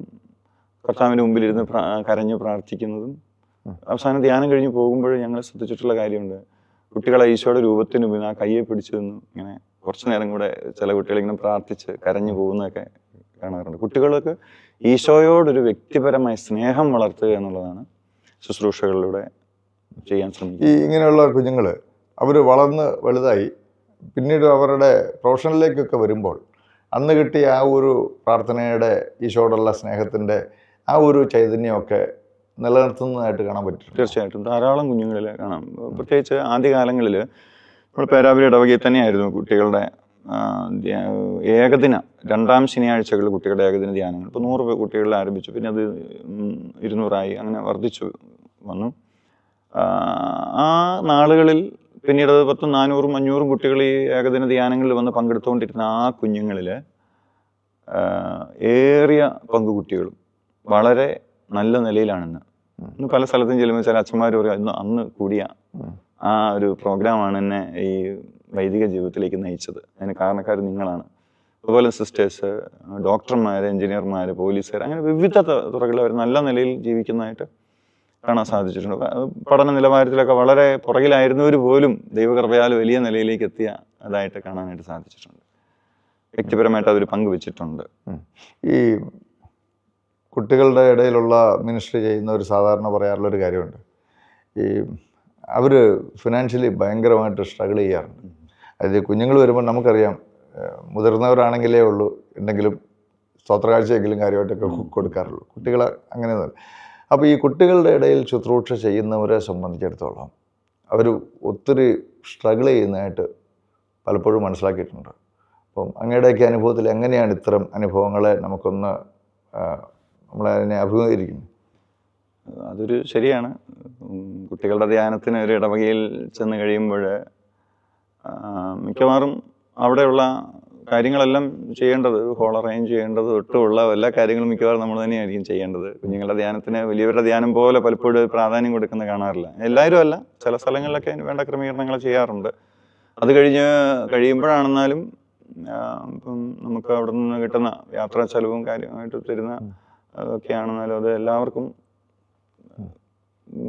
കർത്താവിന്റെ മുമ്പിലിരുന്ന് കരഞ്ഞ് കരഞ്ഞു പ്രാർത്ഥിക്കുന്നതും അവസാനം ധ്യാനം കഴിഞ്ഞ് പോകുമ്പോൾ ഞങ്ങൾ ശ്രദ്ധിച്ചിട്ടുള്ള കാര്യമുണ്ട്. കുട്ടികളെ ഈശോയുടെ രൂപത്തിന് മുമ്പിൽ ആ കയ്യെ പിടിച്ചു നിന്ന് ഇങ്ങനെ കുറച്ചു നേരം കൂടെ ചില കുട്ടികൾ ഇങ്ങനെ പ്രാർത്ഥിച്ച് കരഞ്ഞു പോകുന്നതൊക്കെ കാണാറുണ്ട്. കുട്ടികൾക്ക് ഈശോയോടൊരു വ്യക്തിപരമായ സ്നേഹം വളർത്തുക എന്നുള്ളതാണ് ശുശ്രൂഷകളിലൂടെ ചെയ്യാൻ ശ്രമിക്കുക ഈ ഇങ്ങനെയുള്ള കുഞ്ഞുങ്ങൾ അവർ വളർന്ന് വലുതായി പിന്നീട് അവരുടെ പ്രൊഫഷനിലേക്കൊക്കെ വരുമ്പോൾ അന്ന് കിട്ടിയ ആ ഒരു പ്രാർത്ഥനയുടെ ഈശോടുള്ള സ്നേഹത്തിന്റെ ആ ഒരു ചൈതന്യമൊക്കെ നിലനിർത്തുന്നതായിട്ട് കാണാൻ പറ്റും തീർച്ചയായിട്ടും. ധാരാളം കുഞ്ഞുങ്ങളിൽ കാണാം. പ്രത്യേകിച്ച് ആദ്യകാലങ്ങളിൽ നമ്മൾ പേരാവരി ഇടവകയിൽ തന്നെയായിരുന്നു കുട്ടികളുടെ ഏകദിന രണ്ടാം ശനിയാഴ്ചകളിൽ കുട്ടികളുടെ ഏകദിന ധ്യാനങ്ങൾ. ഇപ്പോൾ നൂറ് കുട്ടികളിൽ ആരംഭിച്ചു. പിന്നെ അത് ഇരുന്നൂറായി. അങ്ങനെ വർദ്ധിച്ചു വന്നു. ആ നാളുകളിൽ പിന്നീട് അത് പത്തും നാനൂറും അഞ്ഞൂറും കുട്ടികൾ ഈ ഏകദിന ധ്യാനങ്ങളിൽ വന്ന് പങ്കെടുത്തുകൊണ്ടിരുന്ന ആ കുഞ്ഞുങ്ങളിൽ ഏറിയ പങ്ക് കുട്ടികളും വളരെ നല്ല നിലയിലാണെന്ന്. ഇന്ന് പല സ്ഥലത്തും ചെല്ലുമ്പോൾ ചില അച്ഛന്മാർ പറയും ഇന്ന് അന്ന് കൂടിയ ആ ഒരു പ്രോഗ്രാമാണ് എന്നെ ഈ വൈദിക ജീവിതത്തിലേക്ക് നയിച്ചത്. അതിന് കാരണക്കാർ നിങ്ങളാണ്. അതുപോലെ സിസ്റ്റേഴ്സ് ഡോക്ടർമാർ എഞ്ചിനീയർമാർ പോലീസുകാർ അങ്ങനെ വിവിധ തുറകളിൽ അവർ നല്ല നിലയിൽ ജീവിക്കുന്നതായിട്ട് കാണാൻ സാധിച്ചിട്ടുണ്ട്. പഠന നിലവാരത്തിലൊക്കെ വളരെ പുറകിലായിരുന്നവർ പോലും ദൈവകൃപയാൽ വലിയ നിലയിലേക്ക് എത്തിയ അതായിട്ട് കാണാനായിട്ട് സാധിച്ചിട്ടുണ്ട്. വ്യക്തിപരമായിട്ട് അതൊരു പങ്കുവച്ചിട്ടുണ്ട് ഈ കുട്ടികളുടെ ഇടയിലുള്ള മിനിസ്ട്രി ചെയ്യുന്ന ഒരു സാധാരണ പറയാറുള്ള ഒരു കാര്യമുണ്ട്. ഈ അവർ ഫിനാൻഷ്യലി ഭയങ്കരമായിട്ട് സ്ട്രഗിൾ ചെയ്യാറുണ്ട്. അതായത് കുഞ്ഞുങ്ങൾ വരുമ്പോൾ നമുക്കറിയാം മുതിർന്നവരാണെങ്കിലേ ഉള്ളൂ എന്തെങ്കിലും സ്തോത്രകാഴ്ചയെങ്കിലും കാര്യമായിട്ടൊക്കെ കൊടുക്കാറുള്ളൂ. കുട്ടികൾ അങ്ങനെയൊന്നുമല്ല അപ്പോൾ ഈ കുട്ടികളുടെ ഇടയിൽ ശുശ്രൂഷ ചെയ്യുന്നവരെ സംബന്ധിച്ചിടത്തോളം അവർ ഒത്തിരി സ്ട്രഗിൾ ചെയ്യുന്നതായിട്ട് പലപ്പോഴും മനസ്സിലാക്കിയിട്ടുണ്ട്. അപ്പം അങ്ങയുടെയൊക്കെ അനുഭവത്തിൽ എങ്ങനെയാണ് ഇത്തരം അനുഭവങ്ങളെ നമുക്കൊന്ന് ആ, അഭിമുഖീകരിക്കുന്നു. അതൊരു ശരിയാണ്. കുട്ടികളുടെ ധ്യാനത്തിന് ഒരു ഇടവകയിൽ ചെന്ന് കഴിയുമ്പോൾ മിക്കവാറും അവിടെയുള്ള കാര്യങ്ങളെല്ലാം ചെയ്യേണ്ടത് ഹോൾ അറേഞ്ച് ചെയ്യേണ്ടത് തൊട്ടുള്ള എല്ലാ കാര്യങ്ങളും മിക്കവാറും നമ്മൾ തന്നെയായിരിക്കും ചെയ്യേണ്ടത്. കുഞ്ഞുങ്ങളുടെ ധ്യാനത്തിന് വലിയവരുടെ ധ്യാനം പോലെ പലപ്പോഴും പ്രാധാന്യം കൊടുക്കുന്ന കാണാറില്ല. എല്ലാവരും അല്ല ചില സ്ഥലങ്ങളിലൊക്കെ അതിന് വേണ്ട ക്രമീകരണങ്ങൾ ചെയ്യാറുണ്ട്. അത് കഴിഞ്ഞ് കഴിയുമ്പോഴാണെന്നാലും ഇപ്പം നമുക്ക് അവിടെ നിന്ന് കിട്ടുന്ന യാത്രാ ചെലവും കാര്യമായിട്ട് തരുന്ന അതൊക്കെയാണെന്നാലും അത് എല്ലാവർക്കും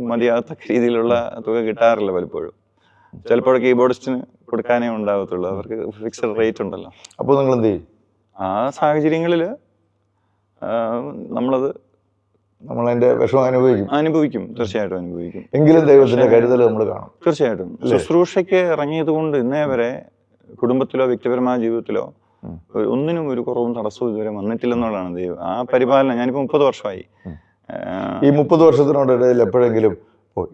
മതിയാകത്തക്ക രീതിയിലുള്ള തുക കിട്ടാറില്ല പലപ്പോഴും. ചിലപ്പോൾ കീബോർഡിസ്റ്റിന് കൊടുക്കാനേ ഉണ്ടാകത്തുള്ളൂ അവർക്ക് ഫിക്സഡ് റേറ്റ് ഉണ്ടല്ലോ. അപ്പോൾ നിങ്ങൾ എന്ത് ചെയ്യും? ആ സാഹചര്യങ്ങളിൽ നമ്മളത് നമ്മളതിന്റെ വിഷമം അനുഭവിക്കും. അനുഭവിക്കും. തീർച്ചയായിട്ടും അനുഭവിക്കും. എങ്കിലും ദൈവത്തിന്റെ കരുതൽ നമ്മൾ കാണും. തീർച്ചയായിട്ടും. ശുശ്രൂഷയ്ക്ക് ഇറങ്ങിയത് കൊണ്ട് ഇന്നേ വരെ കുടുംബത്തിലോ വ്യക്തിപരമായ ജീവിതത്തിലോ ഒന്നിനും ഒരു കുറവും തടസ്സവും ഇതുവരെ വന്നിട്ടില്ലെന്നുള്ളതാണ് ദൈവം. ആ പരിപാലനം ഞാനിപ്പോൾ മുപ്പത് വർഷമായി. ഈ മുപ്പത് വർഷത്തിനോടിടയിൽ എപ്പോഴെങ്കിലും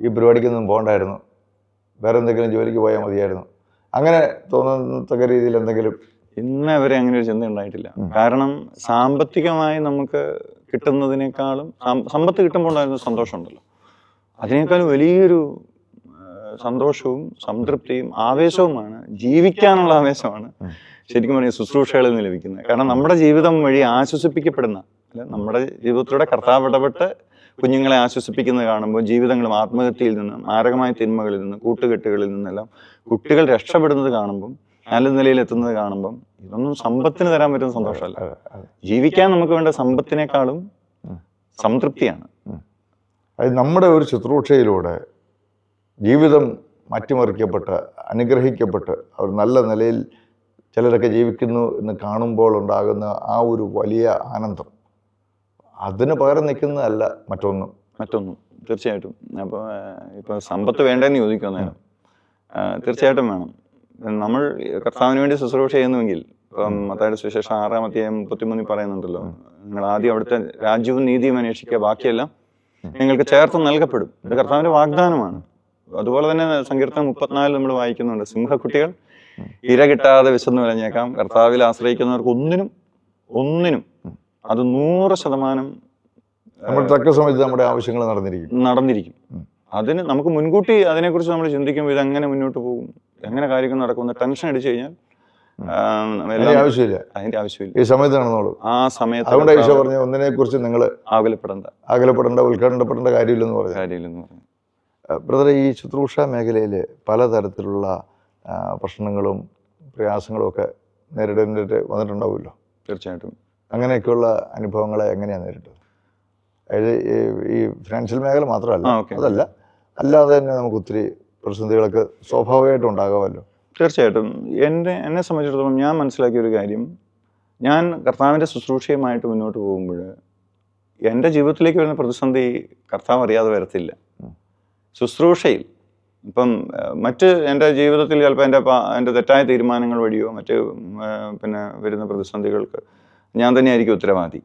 ഈ പരിപാടിക്കൊന്നും പോകണ്ടായിരുന്നു. വേറെ എന്തെങ്കിലും ജോലിക്ക് പോയാൽ മതിയായിരുന്നു. അങ്ങനെ തോന്നത്തക്ക രീതിയിൽ എന്തെങ്കിലും ഇന്നേ വരെ അങ്ങനെ ഒരു ചിന്ത ഉണ്ടായിട്ടില്ല. കാരണം സാമ്പത്തികമായി നമുക്ക് കിട്ടുന്നതിനേക്കാളും സമ്പത്ത് കിട്ടുമ്പോൾ ഉണ്ടായിരുന്ന സന്തോഷമുണ്ടല്ലോ. അതിനേക്കാളും വലിയൊരു സന്തോഷവും സംതൃപ്തിയും ആവേശവുമാണ് ജീവിക്കാനുള്ള ആവേശമാണ്. ശരിക്കും പറഞ്ഞാൽ ശുശ്രൂഷകളിൽ നിന്ന് ലഭിക്കുന്നത്. കാരണം നമ്മുടെ ജീവിതം വഴി ആശ്വസിപ്പിക്കപ്പെടുന്ന അല്ലെ നമ്മുടെ ജീവിതത്തിലൂടെ കർത്താവ് ഇടപെട്ട് കുഞ്ഞുങ്ങളെ ആശ്വസിപ്പിക്കുന്നത് കാണുമ്പോൾ ജീവിതങ്ങളും ആത്മഹത്യയിൽ നിന്ന് മാരകമായ തിന്മകളിൽ നിന്ന് കൂട്ടുകെട്ടുകളിൽ നിന്നെല്ലാം കുട്ടികൾ രക്ഷപ്പെടുന്നത് കാണുമ്പം നല്ല നിലയിൽ എത്തുന്നത് കാണുമ്പം ഇതൊന്നും സമ്പത്തിന് തരാൻ പറ്റുന്ന സന്തോഷമല്ല. ജീവിക്കാൻ നമുക്ക് വേണ്ട സമ്പത്തിനേക്കാളും സംതൃപ്തിയാണ്. അത് നമ്മുടെ ഒരു ശുശ്രൂഷയിലൂടെ ജീവിതം മാറ്റിമറിക്കപ്പെട്ട് അനുഗ്രഹിക്കപ്പെട്ട് അവർ നല്ല നിലയിൽ ചിലരൊക്കെ ജീവിക്കുന്നു എന്ന് കാണുമ്പോൾ ഉണ്ടാകുന്ന ആ ഒരു വലിയ ആനന്ദം. അതിന് പകരം നിൽക്കുന്നതല്ല മറ്റൊന്നും. മറ്റൊന്നും. തീർച്ചയായിട്ടും. അപ്പോൾ ഇപ്പോൾ സമ്പത്ത് വേണ്ടെന്ന് ചോദിക്കും നേരം. ആ, തീർച്ചയായിട്ടും വേണം. നമ്മൾ കർത്താവിന് വേണ്ടി ശുശ്രൂഷ ചെയ്യുന്നുവെങ്കിൽ ഇപ്പം മത്തായുടെ സുവിശേഷം അധ്യായം മുപ്പത്തിമൂന്നിൽ പറയുന്നുണ്ടല്ലോ നിങ്ങൾ ആദ്യം അവിടുത്തെ രാജ്യവും നീതിയും അന്വേഷിക്കുക. ബാക്കിയെല്ലാം നിങ്ങൾക്ക് ചേർത്ത് നൽകപ്പെടും. ഇത് കർത്താവിന്റെ വാഗ്ദാനമാണ്. അതുപോലെ തന്നെ സങ്കീർത്തനം മുപ്പത്തിനാലിൽ നമ്മൾ വായിക്കുന്നുണ്ട് സിംഹക്കുട്ടികൾ ഇര കിട്ടാതെ വിശന്ന് വിളഞ്ഞേക്കാം കർത്താവിൽ ആശ്രയിക്കുന്നവർക്ക് ഒന്നിനും ഒന്നിനും അത് നൂറ് ശതമാനം നമ്മൾ തക്ക സമയത്ത് നമ്മുടെ ആവശ്യങ്ങൾ നടന്നിരിക്കും. നടന്നിരിക്കും. അതിന് നമുക്ക് മുൻകൂട്ടി അതിനെക്കുറിച്ച് നമ്മൾ ചിന്തിക്കുമ്പോൾ ഇത് എങ്ങനെ മുന്നോട്ട് പോകും? എങ്ങനെ കാര്യങ്ങൾ നടക്കുമെന്ന് ടെൻഷൻ അടിച്ചു കഴിഞ്ഞാൽ ആവശ്യമില്ല. അതിന്റെ ആവശ്യമില്ല. ഈ സമയത്ത് നടന്നോളൂ. ആ സമയത്ത് അതുകൊണ്ട് ഈശോ പറഞ്ഞു ഒന്നിനെ കുറിച്ച് നിങ്ങൾ ആകുലപ്പെടേണ്ട. അകലപ്പെടേണ്ട ഉത്കണ്ഠപ്പെടേണ്ട കാര്യമില്ലെന്ന് പറഞ്ഞു. കാര്യമില്ലെന്ന് പറഞ്ഞു. ബ്രദറെ ഈ ശുശ്രൂഷ മേഖലയിൽ പലതരത്തിലുള്ള പ്രശ്നങ്ങളും പ്രയാസങ്ങളും ഒക്കെ നേരിടേണ്ടിട്ട് വന്നിട്ടുണ്ടാവുമല്ലോ? തീർച്ചയായിട്ടും. അങ്ങനെയൊക്കെയുള്ള അനുഭവങ്ങളെ എങ്ങനെയാണ് നേരിട്ടത്? അതായത് ഈ- ഫിനാൻഷ്യൽ മേഖല മാത്രമല്ല അതല്ല അല്ലാതെ തന്നെ നമുക്ക് ഒത്തിരി പ്രതിസന്ധികളൊക്കെ സ്വാഭാവികമായിട്ടും ഉണ്ടാകാമല്ലോ? തീർച്ചയായിട്ടും. എന്റെ എന്നെ സംബന്ധിച്ചിടത്തോളം ഞാൻ മനസ്സിലാക്കിയ ഒരു കാര്യം ഞാൻ കർത്താവിന്റെ ശുശ്രൂഷയുമായിട്ട് മുന്നോട്ട് പോകുമ്പോൾ എന്റെ ജീവിതത്തിലേക്ക് വരുന്ന പ്രതിസന്ധി കർത്താവ് അറിയാതെ വരത്തില്ല. ശുശ്രൂഷയിൽ ഇപ്പം മറ്റ് എന്റെ ജീവിതത്തിൽ ചിലപ്പോൾ എന്റെ എന്റെ തെറ്റായ തീരുമാനങ്ങൾ വഴിയോ മറ്റ് പിന്നെ വരുന്ന പ്രതിസന്ധികൾക്ക് ഞാൻ തന്നെയായിരിക്കും ഉത്തരവാദി.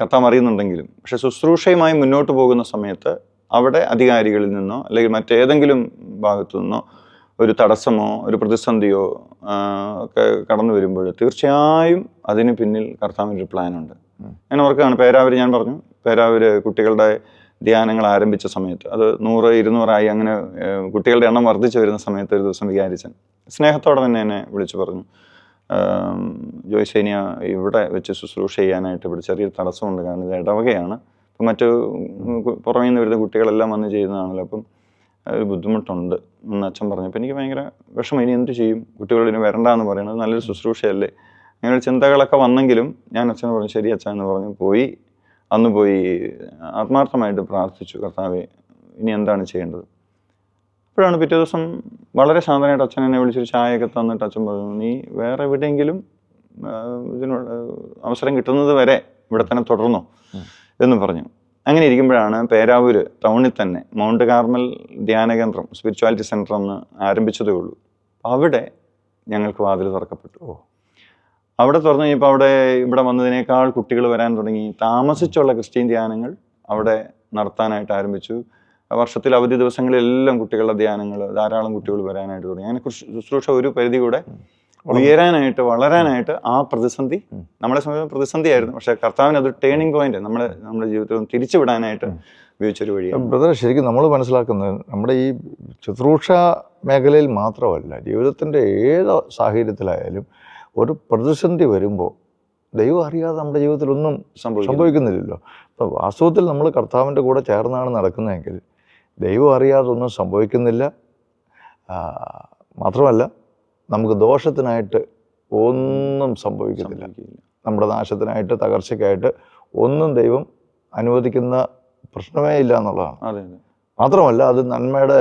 കർത്താവ് അറിയുന്നുണ്ടെങ്കിലും. പക്ഷെ ശുശ്രൂഷയുമായി മുന്നോട്ട് പോകുന്ന സമയത്ത് അവിടെ അധികാരികളിൽ നിന്നോ അല്ലെങ്കിൽ മറ്റേതെങ്കിലും ഭാഗത്തു നിന്നോ ഒരു തടസ്സമോ ഒരു പ്രതിസന്ധിയോ ഒക്കെ കടന്നു വരുമ്പോൾ തീർച്ചയായും അതിന് പിന്നിൽ കർത്താവിന്റെ ഒരു പ്ലാനുണ്ട്. ഞാൻ ഓർക്കുകയാണ് പേരാവർ ഞാൻ പറഞ്ഞു. പേരാവർ കുട്ടികളുടെ ധ്യാനങ്ങൾ ആരംഭിച്ച സമയത്ത് അത് നൂറ് ഇരുന്നൂറായി അങ്ങനെ കുട്ടികളുടെ എണ്ണം വർദ്ധിച്ചു വരുന്ന സമയത്ത് ഒരു ദിവസം വിചാരിച്ചൻ. സ്നേഹത്തോടെ തന്നെ എന്നെ വിളിച്ചു പറഞ്ഞു. ജോയ്സേനിയ ഇവിടെ വെച്ച് ശുശ്രൂഷ ചെയ്യാനായിട്ട് ഇവിടെ ചെറിയൊരു തടസ്സമുണ്ട്. കാരണം ഇത് ഇടവകയാണ്. അപ്പം മറ്റു പുറമേ നിന്ന് വരുന്ന കുട്ടികളെല്ലാം വന്ന് ചെയ്യുന്നതാണല്ലോ. അപ്പം ഒരു ബുദ്ധിമുട്ടുണ്ട് എന്ന് അച്ഛൻ പറഞ്ഞു അപ്പം എനിക്ക് ഭയങ്കര വിഷമം. ഇനി എന്ത് ചെയ്യും? കുട്ടികൾ ഇനി വരണ്ട എന്ന് പറയുന്നത് നല്ലൊരു ശുശ്രൂഷയല്ലേ? അങ്ങനെ ചിന്തകളൊക്കെ വന്നെങ്കിലും ഞാൻ അച്ഛനെ പറഞ്ഞു ശരി അച്ഛൻ എന്ന് പറഞ്ഞു. പോയി. അന്ന് പോയി ആത്മാർത്ഥമായിട്ട് പ്രാർത്ഥിച്ചു കർത്താവെ ഇനി എന്താണ് ചെയ്യേണ്ടത്? അപ്പോഴാണ് പിറ്റേ ദിവസം വളരെ ശാന്തനായിട്ട് അച്ഛൻ എന്നെ വിളിച്ചൊരു ചായയൊക്കെ തന്നിട്ട് അച്ഛൻ പറഞ്ഞു നീ വേറെ എവിടെയെങ്കിലും ഇതിനുള്ള അവസരം കിട്ടുന്നത് വരെ ഇവിടെ തന്നെ തുടർന്നോ? എന്ന് പറഞ്ഞു. അങ്ങനെ ഇരിക്കുമ്പോഴാണ് പേരാവൂര് ടൗണിൽ തന്നെ മൗണ്ട് കാർമൽ ധ്യാന കേന്ദ്രം സ്പിരിച്വാലിറ്റി സെന്റർ എന്ന് ആരംഭിച്ചതേ ഉള്ളൂ. അവിടെ ഞങ്ങൾക്ക് വാതിൽ തുറക്കപ്പെട്ടു. ഓ. അവിടെ തുറന്നു കഴിഞ്ഞപ്പോൾ അവിടെ ഇവിടെ വന്നതിനേക്കാൾ കുട്ടികൾ വരാൻ തുടങ്ങി. താമസിച്ചുള്ള ക്രിസ്ത്യൻ ധ്യാനങ്ങൾ അവിടെ നടത്താനായിട്ട് ആരംഭിച്ചു. വർഷത്തിൽ അവധി ദിവസങ്ങളിലെല്ലാം കുട്ടികളുടെ ധ്യാനങ്ങൾ ധാരാളം കുട്ടികൾ വരാനായിട്ട് തുടങ്ങി. അങ്ങനെ ശുശ്രൂഷ ഒരു പരിധി കൂടെ ഉയരാനായിട്ട് വളരാനായിട്ട് ആ പ്രതിസന്ധി നമ്മളെ സംബന്ധിച്ച് പ്രതിസന്ധിയായിരുന്നു. പക്ഷേ കർത്താവിന് അത് ടേണിംഗ് പോയിന്റ് നമ്മളെ നമ്മുടെ ജീവിതത്തിൽ തിരിച്ചുവിടാനായിട്ട് തിരിച്ചു വിടാനായിട്ട് ഉപയോഗിച്ചൊരു വഴിയാണ്. ബ്രദർ ശരിക്കും നമ്മൾ മനസ്സിലാക്കുന്നത് നമ്മുടെ ഈ ശുശ്രൂഷ മേഖലയിൽ മാത്രമല്ല ജീവിതത്തിന്റെ ഏത് സാഹചര്യത്തിലായാലും ഒരു പ്രതിസന്ധി വരുമ്പോൾ ദൈവം അറിയാതെ നമ്മുടെ ജീവിതത്തിൽ ഒന്നും സംഭവിക്കുന്നില്ലല്ലോ. അപ്പോൾ വാസ്തവത്തിൽ നമ്മൾ കർത്താവിന്റെ കൂടെ ചേർന്നാണ് നടക്കുന്നതെങ്കിൽ ദൈവം അറിയാതെ ഒന്നും സംഭവിക്കുന്നില്ല. മാത്രമല്ല നമുക്ക് ദോഷത്തിനായിട്ട് ഒന്നും സംഭവിക്കുന്നില്ല. നമ്മുടെ നാശത്തിനായിട്ട് തകർച്ചയ്ക്കായിട്ട് ഒന്നും ദൈവം അനുവദിക്കുന്ന പ്രശ്നമേ ഇല്ല എന്നുള്ളതാണ്. അതെ. മാത്രമല്ല അത് നന്മയുടെ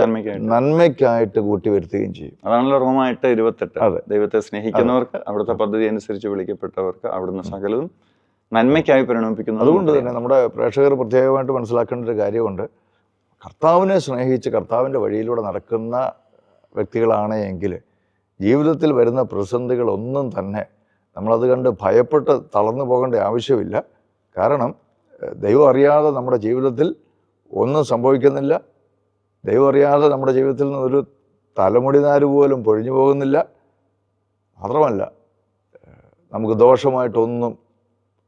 നന്മയ്ക്കായിട്ട്. കൂട്ടി വരുത്തുകയും ചെയ്യും. അതാണല്ലോ റോമായിട്ട് ഇരുപത്തെട്ട്. അതെ. ദൈവത്തെ സ്നേഹിക്കുന്നവർക്ക് അവിടുത്തെ പദ്ധതി അനുസരിച്ച് വിളിക്കപ്പെട്ടവർക്ക് അവിടുന്ന് സകലതും നന്മയ്ക്കായി പരിണമിപ്പിക്കുന്നു അതുകൊണ്ട് തന്നെ നമ്മുടെ പ്രേക്ഷകർ പ്രത്യേകമായിട്ട് മനസ്സിലാക്കേണ്ട ഒരു കാര്യമുണ്ട്. കർത്താവിനെ സ്നേഹിച്ച് കർത്താവിന്റെ വഴിയിലൂടെ നടക്കുന്ന വ്യക്തികളാണ് എങ്കിൽ ജീവിതത്തിൽ വരുന്ന പ്രതിസന്ധികളൊന്നും തന്നെ നമ്മളത് കണ്ട് ഭയപ്പെട്ട് തളർന്നു പോകേണ്ട ആവശ്യമില്ല. കാരണം ദൈവം അറിയാതെ നമ്മുടെ ജീവിതത്തിൽ ഒന്നും സംഭവിക്കുന്നില്ല. ദൈവം അറിയാതെ നമ്മുടെ ജീവിതത്തിൽ നിന്ന് ഒരു തലമുടി നാര് പോലും പൊഴിഞ്ഞു പോകുന്നില്ല. മാത്രമല്ല നമുക്ക് ദോഷമായിട്ടൊന്നും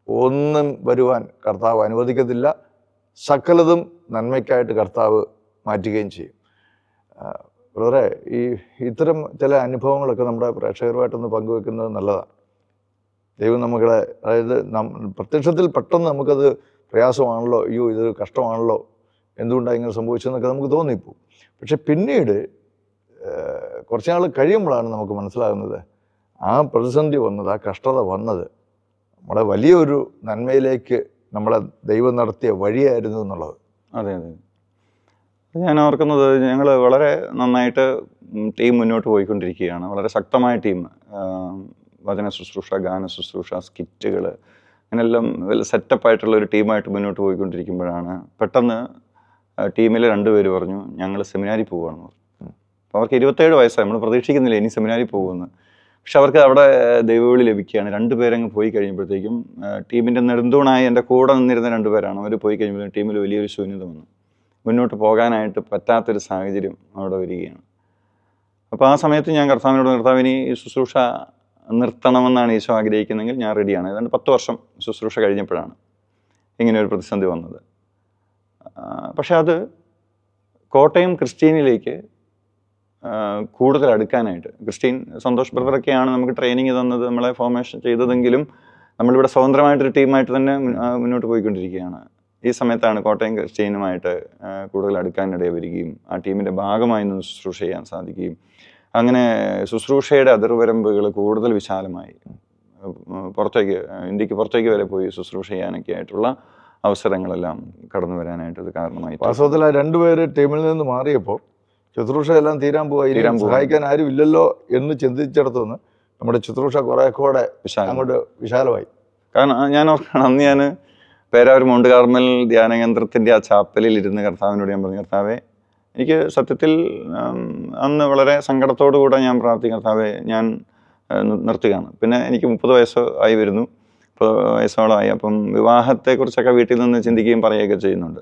ഒന്നും വരുവാൻ കർത്താവ് അനുവദിക്കത്തില്ല. സകലതും നന്മയ്ക്കായിട്ട് കർത്താവ് മാറ്റുകയും ചെയ്യും. വളരെ ഈ ഇത്തരം ചില അനുഭവങ്ങളൊക്കെ നമ്മുടെ പ്രേക്ഷകരുമായിട്ടൊന്ന് പങ്കുവെക്കുന്നത് നല്ലതാണ്. ദൈവം നമ്മളെ അതായത് നം പ്രത്യക്ഷത്തിൽ പെട്ടെന്ന് നമുക്കത് പ്രയാസമാണല്ലോ അയ്യോ ഇതൊരു കഷ്ടമാണല്ലോ എന്തുകൊണ്ടാണ് ഇങ്ങനെ സംഭവിച്ചതെന്നൊക്കെ നമുക്ക് തോന്നിപ്പോവും. പക്ഷെ പിന്നീട് കുറച്ച് നാൾ കഴിയുമ്പോഴാണ് നമുക്ക് മനസ്സിലാകുന്നത് ആ പ്രതിസന്ധി വന്നത് ആ കഷ്ടത വന്നത് നമ്മുടെ വലിയൊരു നന്മയിലേക്ക് നമ്മളെ ദൈവം നടത്തിയ വഴിയായിരുന്നു എന്നുള്ളത്. അതെ അതെ. ഞാൻ ഓർക്കുന്നത് ഞങ്ങൾ വളരെ നന്നായിട്ട് ടീം മുന്നോട്ട് പോയിക്കൊണ്ടിരിക്കുകയാണ്. വളരെ ശക്തമായ ടീം. വചന ശുശ്രൂഷ ഗാന ശുശ്രൂഷ സ്കിറ്റുകൾ അങ്ങനെല്ലാം സെറ്റപ്പായിട്ടുള്ള ഒരു ടീമായിട്ട് മുന്നോട്ട് പോയിക്കൊണ്ടിരിക്കുമ്പോഴാണ് പെട്ടെന്ന് ടീമിലെ രണ്ടുപേര് പറഞ്ഞു ഞങ്ങൾ സെമിനാരി പോവുകയാണെന്ന് പറഞ്ഞു. അപ്പോൾ അവർക്ക് ഇരുപത്തേഴ് വയസ്സായി. നമ്മൾ പ്രതീക്ഷിക്കുന്നില്ല ഇനി സെമിനാരി പോകുമെന്ന്. പക്ഷെ അവർക്ക് അവിടെ ദൈവവിളി ലഭിക്കുകയാണ്. രണ്ടുപേരങ്ങ് പോയി കഴിയുമ്പോഴത്തേക്കും ടീമിന്റെ നെടുന്തൂണായി എന്റെ കൂടെ നിന്നിരുന്ന രണ്ടുപേരാണ് അവർ പോയി കഴിയുമ്പോൾ ടീമിൽ വലിയൊരു ശൂന്യത വന്നു. മുന്നോട്ട് പോകാനായിട്ട് പറ്റാത്തൊരു സാഹചര്യം അവിടെ വരികയാണ്. അപ്പോൾ ആ സമയത്ത് ഞാൻ കർത്താവിനോട് കർത്താവിന് ഈ ശുശ്രൂഷ നിർത്തണമെന്നാണ് ഈശോ ആഗ്രഹിക്കുന്നതെങ്കിൽ ഞാൻ റെഡിയാണ് ഏതാണ്ട് പത്ത് വർഷം ശുശ്രൂഷ കഴിഞ്ഞപ്പോഴാണ് ഇങ്ങനെ ഒരു പ്രതിസന്ധി വന്നത്. പക്ഷെ അത് കോട്ടയം ക്രിസ്ത്യനിലേക്ക് കൂടുതൽ അടുക്കാനായിട്ട്. ക്രിസ്റ്റീൻ സന്തോഷ് ബ്രദറൊക്കെയാണ് നമുക്ക് ട്രെയിനിങ് തന്നത് നമ്മളെ ഫോർമേഷൻ ചെയ്തതെങ്കിലും നമ്മളിവിടെ സ്വതന്ത്രമായിട്ടൊരു ടീമായിട്ട് തന്നെ മുന്നോട്ട് പോയിക്കൊണ്ടിരിക്കുകയാണ്. ഈ സമയത്താണ് കോട്ടയം ക്രിസ്റ്റീനുമായിട്ട് കൂടുതൽ അടുക്കാനിടയിൽ വരികയും ആ ടീമിന്റെ ഭാഗമായി നിന്ന് ശുശ്രൂഷ ചെയ്യാൻ സാധിക്കുകയും. അങ്ങനെ ശുശ്രൂഷയുടെ അതിർവരമ്പുകൾ കൂടുതൽ വിശാലമായി പുറത്തേക്ക് ഇന്ത്യയ്ക്ക് പുറത്തേക്ക് വരെ പോയി ശുശ്രൂഷ ചെയ്യാനൊക്കെ ആയിട്ടുള്ള അവസരങ്ങളെല്ലാം കടന്നു വരാനായിട്ട് അത് കാരണമായി വാസ്തവത്തിൽ ആ രണ്ടുപേര് ടീമിൽ നിന്ന് മാറിയപ്പോൾ ശുശ്രൂഷ എല്ലാം തീരാൻ പോവാ ഇനി സഹായിക്കാൻ ആരും ഇല്ലല്ലോ എന്ന് ചിന്തിച്ചിടത്തുനിന്ന് നമ്മുടെ ശുശ്രൂഷ കുറെ കൂടെ അങ്ങോട്ട് വിശാലമായി. കാരണം ഞാൻ ഓർക്കണം അന്ന് ഞാൻ പേരാവൂർ മൗണ്ട് കാർമൽ ധ്യാന കേന്ദ്രത്തിന്റെ ആ ചാപ്പലിൽ ഇരുന്ന് കർത്താവിനോട് ഞാൻ പറഞ്ഞു കർത്താവെ എനിക്ക് സത്യത്തിൽ അന്ന് വളരെ സങ്കടത്തോടു കൂടെ ഞാൻ പ്രാർത്ഥിക്കും കർത്താവെ ഞാൻ നിർത്തുകയാണ്. പിന്നെ എനിക്ക് മുപ്പത് വയസ്സായി ആയി വരുന്നു. മുപ്പത് വയസ്സോളമായി. അപ്പം വിവാഹത്തെക്കുറിച്ചൊക്കെ വീട്ടിൽ നിന്ന് ചിന്തിക്കുകയും പറയുകയൊക്കെ ചെയ്യുന്നുണ്ട്.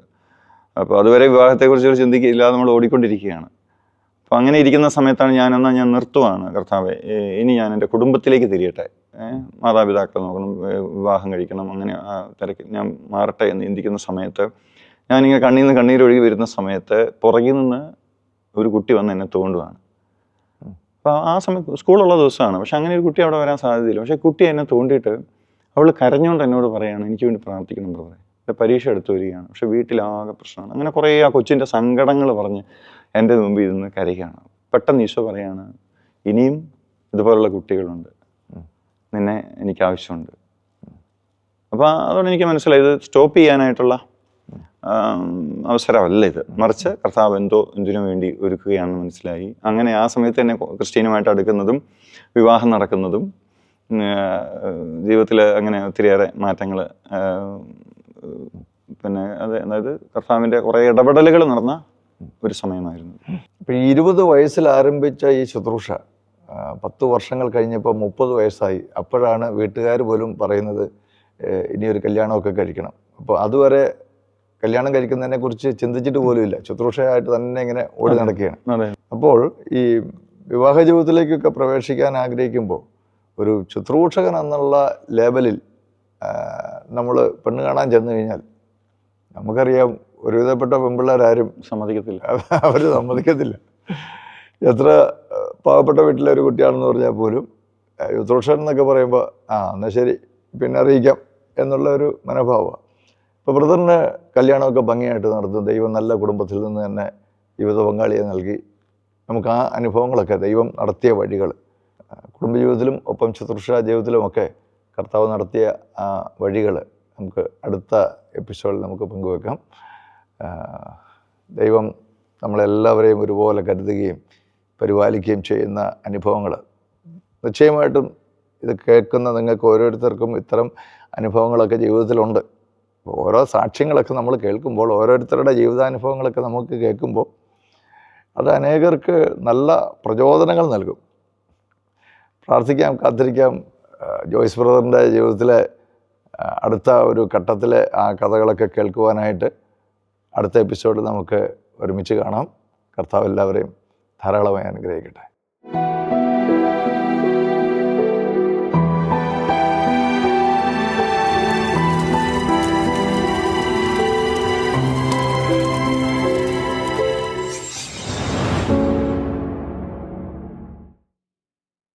അപ്പോൾ അതുവരെ വിവാഹത്തെക്കുറിച്ച് ഒരു ചിന്തിക്കില്ലാതെ നമ്മൾ ഓടിക്കൊണ്ടിരിക്കുകയാണ്. അപ്പോൾ അങ്ങനെ ഇരിക്കുന്ന സമയത്താണ് ഞാൻ എന്നാൽ ഞാൻ നിർത്തുവാണ് കർത്താവെ. ഇനി ഞാൻ എന്റെ കുടുംബത്തിലേക്ക് തിരിയട്ടെ. മാതാപിതാക്കളെ നോക്കണം വിവാഹം കഴിക്കണം അങ്ങനെ തിരക്ക് ഞാൻ മാറട്ടെ എന്ന് ചിന്തിക്കുന്ന സമയത്ത് ഞാനിങ്ങനെ കണ്ണിൽ നിന്ന് കണ്ണീരൊഴുകി വരുന്ന സമയത്ത് പുറകിൽ നിന്ന് ഒരു കുട്ടി വന്ന് എന്നെ തോണ്ടുവാണ്. അപ്പോൾ ആ സമയത്ത് സ്കൂളുള്ള ദിവസമാണ്. പക്ഷെ അങ്ങനെ ഒരു കുട്ടി അവിടെ വരാൻ സാധ്യതയില്ല. പക്ഷേ കുട്ടി എന്നെ തോണ്ടിയിട്ട് അവൾ കരഞ്ഞുകൊണ്ട് എന്നോട് പറയാണ് എനിക്ക് വേണ്ടി പ്രാർത്ഥിക്കണം ബ്രദറെ. എന്റെ പരീക്ഷ എടുത്തു വരികയാണ്. പക്ഷെ വീട്ടിലാകെ പ്രശ്നമാണ്. അങ്ങനെ കുറേ ആ കൊച്ചിന്റെ സങ്കടങ്ങൾ പറഞ്ഞ് എന്റെ മുമ്പിൽ ഇരുന്ന് കരയുകയാണ്. പെട്ടെന്ന് ഈശോ പറയാണ് ഇനിയും ഇതുപോലുള്ള കുട്ടികളുണ്ട്. നിന്നെ എനിക്ക് ആവശ്യമുണ്ട്. അപ്പോൾ അതുകൊണ്ട് എനിക്ക് മനസ്സിലായി ഇത് സ്റ്റോപ്പ് ചെയ്യാനായിട്ടുള്ള അവസരമല്ല ഇത്. മറിച്ച് കർത്താവ് എന്തോ എന്തിനു വേണ്ടി ഒരുക്കുകയാണെന്ന് മനസ്സിലായി. അങ്ങനെ ആ സമയത്ത് തന്നെ ക്രിസ്ത്യനുമായിട്ട് അടുക്കുന്നതും വിവാഹം നടക്കുന്നതും ജീവിതത്തിൽ അങ്ങനെ ഒത്തിരിയേറെ മാറ്റങ്ങൾ പിന്നെ അത് അതായത് കർത്താവിന്റെ കുറേ ഇടപെടലുകൾ നടന്ന ഒരു സമയമായിരുന്നു. ഇപ്പം ഇരുപത് വയസ്സിൽ ആരംഭിച്ച ഈ ശുശ്രൂഷ പത്ത് വർഷങ്ങൾ കഴിഞ്ഞപ്പോൾ മുപ്പത് വയസ്സായി. അപ്പോഴാണ് വീട്ടുകാർ പോലും പറയുന്നത് ഇനിയൊരു കല്യാണമൊക്കെ കഴിക്കണം. അപ്പോൾ അതുവരെ കല്യാണം കഴിക്കുന്നതിനെ കുറിച്ച് ചിന്തിച്ചിട്ട് പോലും ഇല്ല. ശുശ്രൂഷയായിട്ട് തന്നെ ഇങ്ങനെ ഓടി നടക്കുകയാണ്. അപ്പോൾ ഈ വിവാഹ ജീവിതത്തിലേക്കൊക്കെ പ്രവേശിക്കാൻ ആഗ്രഹിക്കുമ്പോൾ ഒരു ശുശ്രൂഷകൻ എന്നുള്ള ലേബലിൽ നമ്മൾ പെണ്ണ് കാണാൻ ചെന്ന് കഴിഞ്ഞാൽ നമുക്കറിയാം ഒരുവിധപ്പെട്ട പെൺപിള്ളേരാരും സമ്മതിക്കത്തില്ല. അവർ സമ്മതിക്കത്തില്ല. എത്ര പാവപ്പെട്ട വീട്ടിലെ ഒരു കുട്ടിയാണെന്ന് പറഞ്ഞാൽ പോലും ശുശ്രൂഷൻ എന്നൊക്കെ പറയുമ്പോൾ ആ എന്നാൽ ശരി പിന്നെ അറിയിക്കാം എന്നുള്ള ഒരു മനോഭാവമാണ് ഇപ്പോൾ ബ്രദറിന് കല്യാണമൊക്കെ ഭംഗിയായിട്ട് നടത്തും. ദൈവം നല്ല കുടുംബത്തിൽ നിന്ന് തന്നെ ജീവിത പങ്കാളിയെ നൽകി. നമുക്ക് ആ അനുഭവങ്ങളൊക്കെ ദൈവം നടത്തിയ വഴികൾ. കുടുംബജീവിതത്തിലും ഒപ്പം ശുശ്രൂഷ ജീവിതത്തിലുമൊക്കെ കർത്താവ് നടത്തിയ ആ വഴികൾ നമുക്ക് അടുത്ത എപ്പിസോഡിൽ നമുക്ക് പങ്കുവെക്കാം. ദൈവം നമ്മളെല്ലാവരെയും ഒരുപോലെ കരുതുകയും പരിപാലിക്കുകയും ചെയ്യുന്ന അനുഭവങ്ങൾ നിശ്ചയമായിട്ടും ഇത് കേൾക്കുന്ന നിങ്ങൾക്ക് ഓരോരുത്തർക്കും ഇത്തരം അനുഭവങ്ങളൊക്കെ ജീവിതത്തിലുണ്ട്. ഓരോ സാക്ഷ്യങ്ങളൊക്കെ നമ്മൾ കേൾക്കുമ്പോൾ ഓരോരുത്തരുടെ ജീവിതാനുഭവങ്ങളൊക്കെ നമുക്ക് കേൾക്കുമ്പോൾ അത് അനേകർക്ക് നല്ല പ്രചോദനങ്ങൾ നൽകും. പ്രാർത്ഥിക്കാം കാത്തിരിക്കാം. ജോയ്സ് ബ്രദറിന്റെ ജീവിതത്തിലെ അടുത്ത ഒരു ഘട്ടത്തിലെ ആ കഥകളൊക്കെ കേൾക്കുവാനായിട്ട് അടുത്ത എപ്പിസോഡിൽ നമുക്ക് ഒരുമിച്ച് കാണാം. കർത്താവ് എല്ലാവരെയും ധാരാളമായി അനുഗ്രഹിക്കട്ടെ.